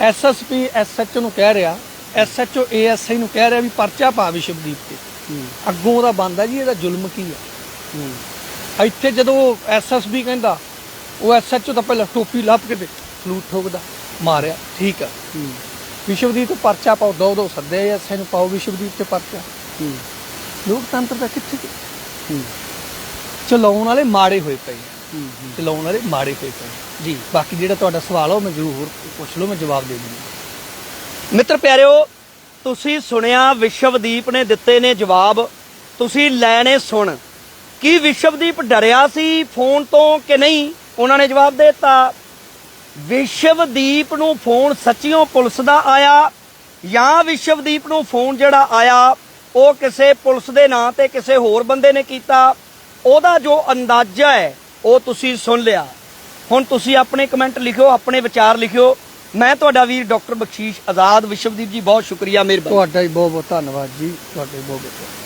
ਐਸਐਸਪੀ ਐਸਐਚਓ ਨੂੰ ਕਹਿ ਰਿਹਾ ਐਸਐਚਓ ਏਐਸਆਈ ਨੂੰ ਕਹਿ ਰਿਹਾ ਵੀ ਪਰਚਾ ਪਾ ਵਿਸ਼ਵਦੀਪ ਤੇ ਅੱਗੋਂ ਉਹਦਾ ਬੰਦਾ ਜੀ ਇਹਦਾ ਜ਼ੁਲਮ ਕੀ ਆ? ਇੱਥੇ ਜਦੋਂ ਐਸਐਸਬੀ ਕਹਿੰਦਾ ਉਹ ਐਸਐਚਓ ਤਾਂ ਪਹਿਲਾਂ ਟੋਪੀ ਲੱਭ ਕੇ ਤੇ ਸਲੂਟ ਠੋਕਦਾ ਮਾਰਿਆ ਠੀਕ ਆ। ਵਿਸ਼ਵਦੀਪ ਤੇ ਪਰਚਾ ਪਾਓ ਦੋ ਦੋ ਸੱਦੇ ਐਸਏ ਨੂੰ ਪਾਓ ਵਿਸ਼ਵਦੀਪ ਤੇ ਪਰਚਾ। ਲੋਕਤੰਤਰ ਦਾ ਕਿੱਥੇ? ਚਲਾਉਣ ਵਾਲੇ ਮਾੜੇ ਹੋਏ ਪਏ ਆ। ਚਲਾਉਣ ਵਾਲੇ ਮਾੜੇ ਹੋਏ ਪਏ ਆ। ਜੀ। ਬਾਕੀ ਜਿਹੜਾ ਤੁਹਾਡਾ ਸਵਾਲ ਆ ਉਹ ਮੈਂ ਜ਼ਰੂਰ ਪੁੱਛ ਲਓ ਮੈਂ ਜਵਾਬ ਦੇ ਦੂੰਗਾ ਮਿੱਤਰ ਪਿਆਰਿਓ ਤੁਸੀਂ ਸੁਣਿਆ ਵਿਸ਼ਵਦੀਪ ਨੇ ਦਿੱਤੇ ਨੇ ਜਵਾਬ। ਤੁਸੀਂ ਲੈਣੇ ਸੁਣ। ਕੀ ਵਿਸ਼ਵਦੀਪ ਡਰਿਆ ਸੀ ਫੋਨ ਤੋਂ ਕਿ ਨਹੀਂ? ਉਹਨਾਂ ਨੇ ਜਵਾਬ ਦੇ ਦਿੱਤਾ। ਵਿਸ਼ਵਦੀਪ ਨੂੰ ਫੋਨ ਸੱਚੀਓ ਪੁਲਿਸ ਦਾ ਆਇਆ ਜਾਂ ਵਿਸ਼ਵਦੀਪ ਨੂੰ ਫੋਨ ਜਿਹੜਾ ਆਇਆ ਉਹ ਕਿਸੇ ਪੁਲਿਸ ਦੇ ਨਾਂ ਤੇ ਕਿਸੇ ਹੋਰ ਬੰਦੇ ਨੇ ਕੀਤਾ? ਉਹਦਾ ਜੋ ਅੰਦਾਜ਼ਾ ਹੈ, ਉਹ ਤੁਸੀਂ ਸੁਣ ਲਿਆ। ਹੁਣ ਤੁਸੀਂ ਆਪਣੇ ਕਮੈਂਟ ਲਿਖਿਓ, ਆਪਣੇ ਵਿਚਾਰ ਲਿਖਿਓ। ਮੈਂ ਤੁਹਾਡਾ ਵੀਰ ਡਾਕਟਰ ਬਖਸ਼ੀਸ਼ ਆਜ਼ਾਦ, ਵਿਸ਼ਵਦੀਪ ਜੀ, ਬਹੁਤ ਸ਼ੁਕਰੀਆ, ਮਿਹਰਬਾਨੀ। ਤੁਹਾਡਾ ਹੀ ਬਹੁਤ ਬਹੁਤ ਧੰਨਵਾਦ ਜੀ, ਤੁਹਾਡੇ ਬਹੁਤ ਬਹੁਤ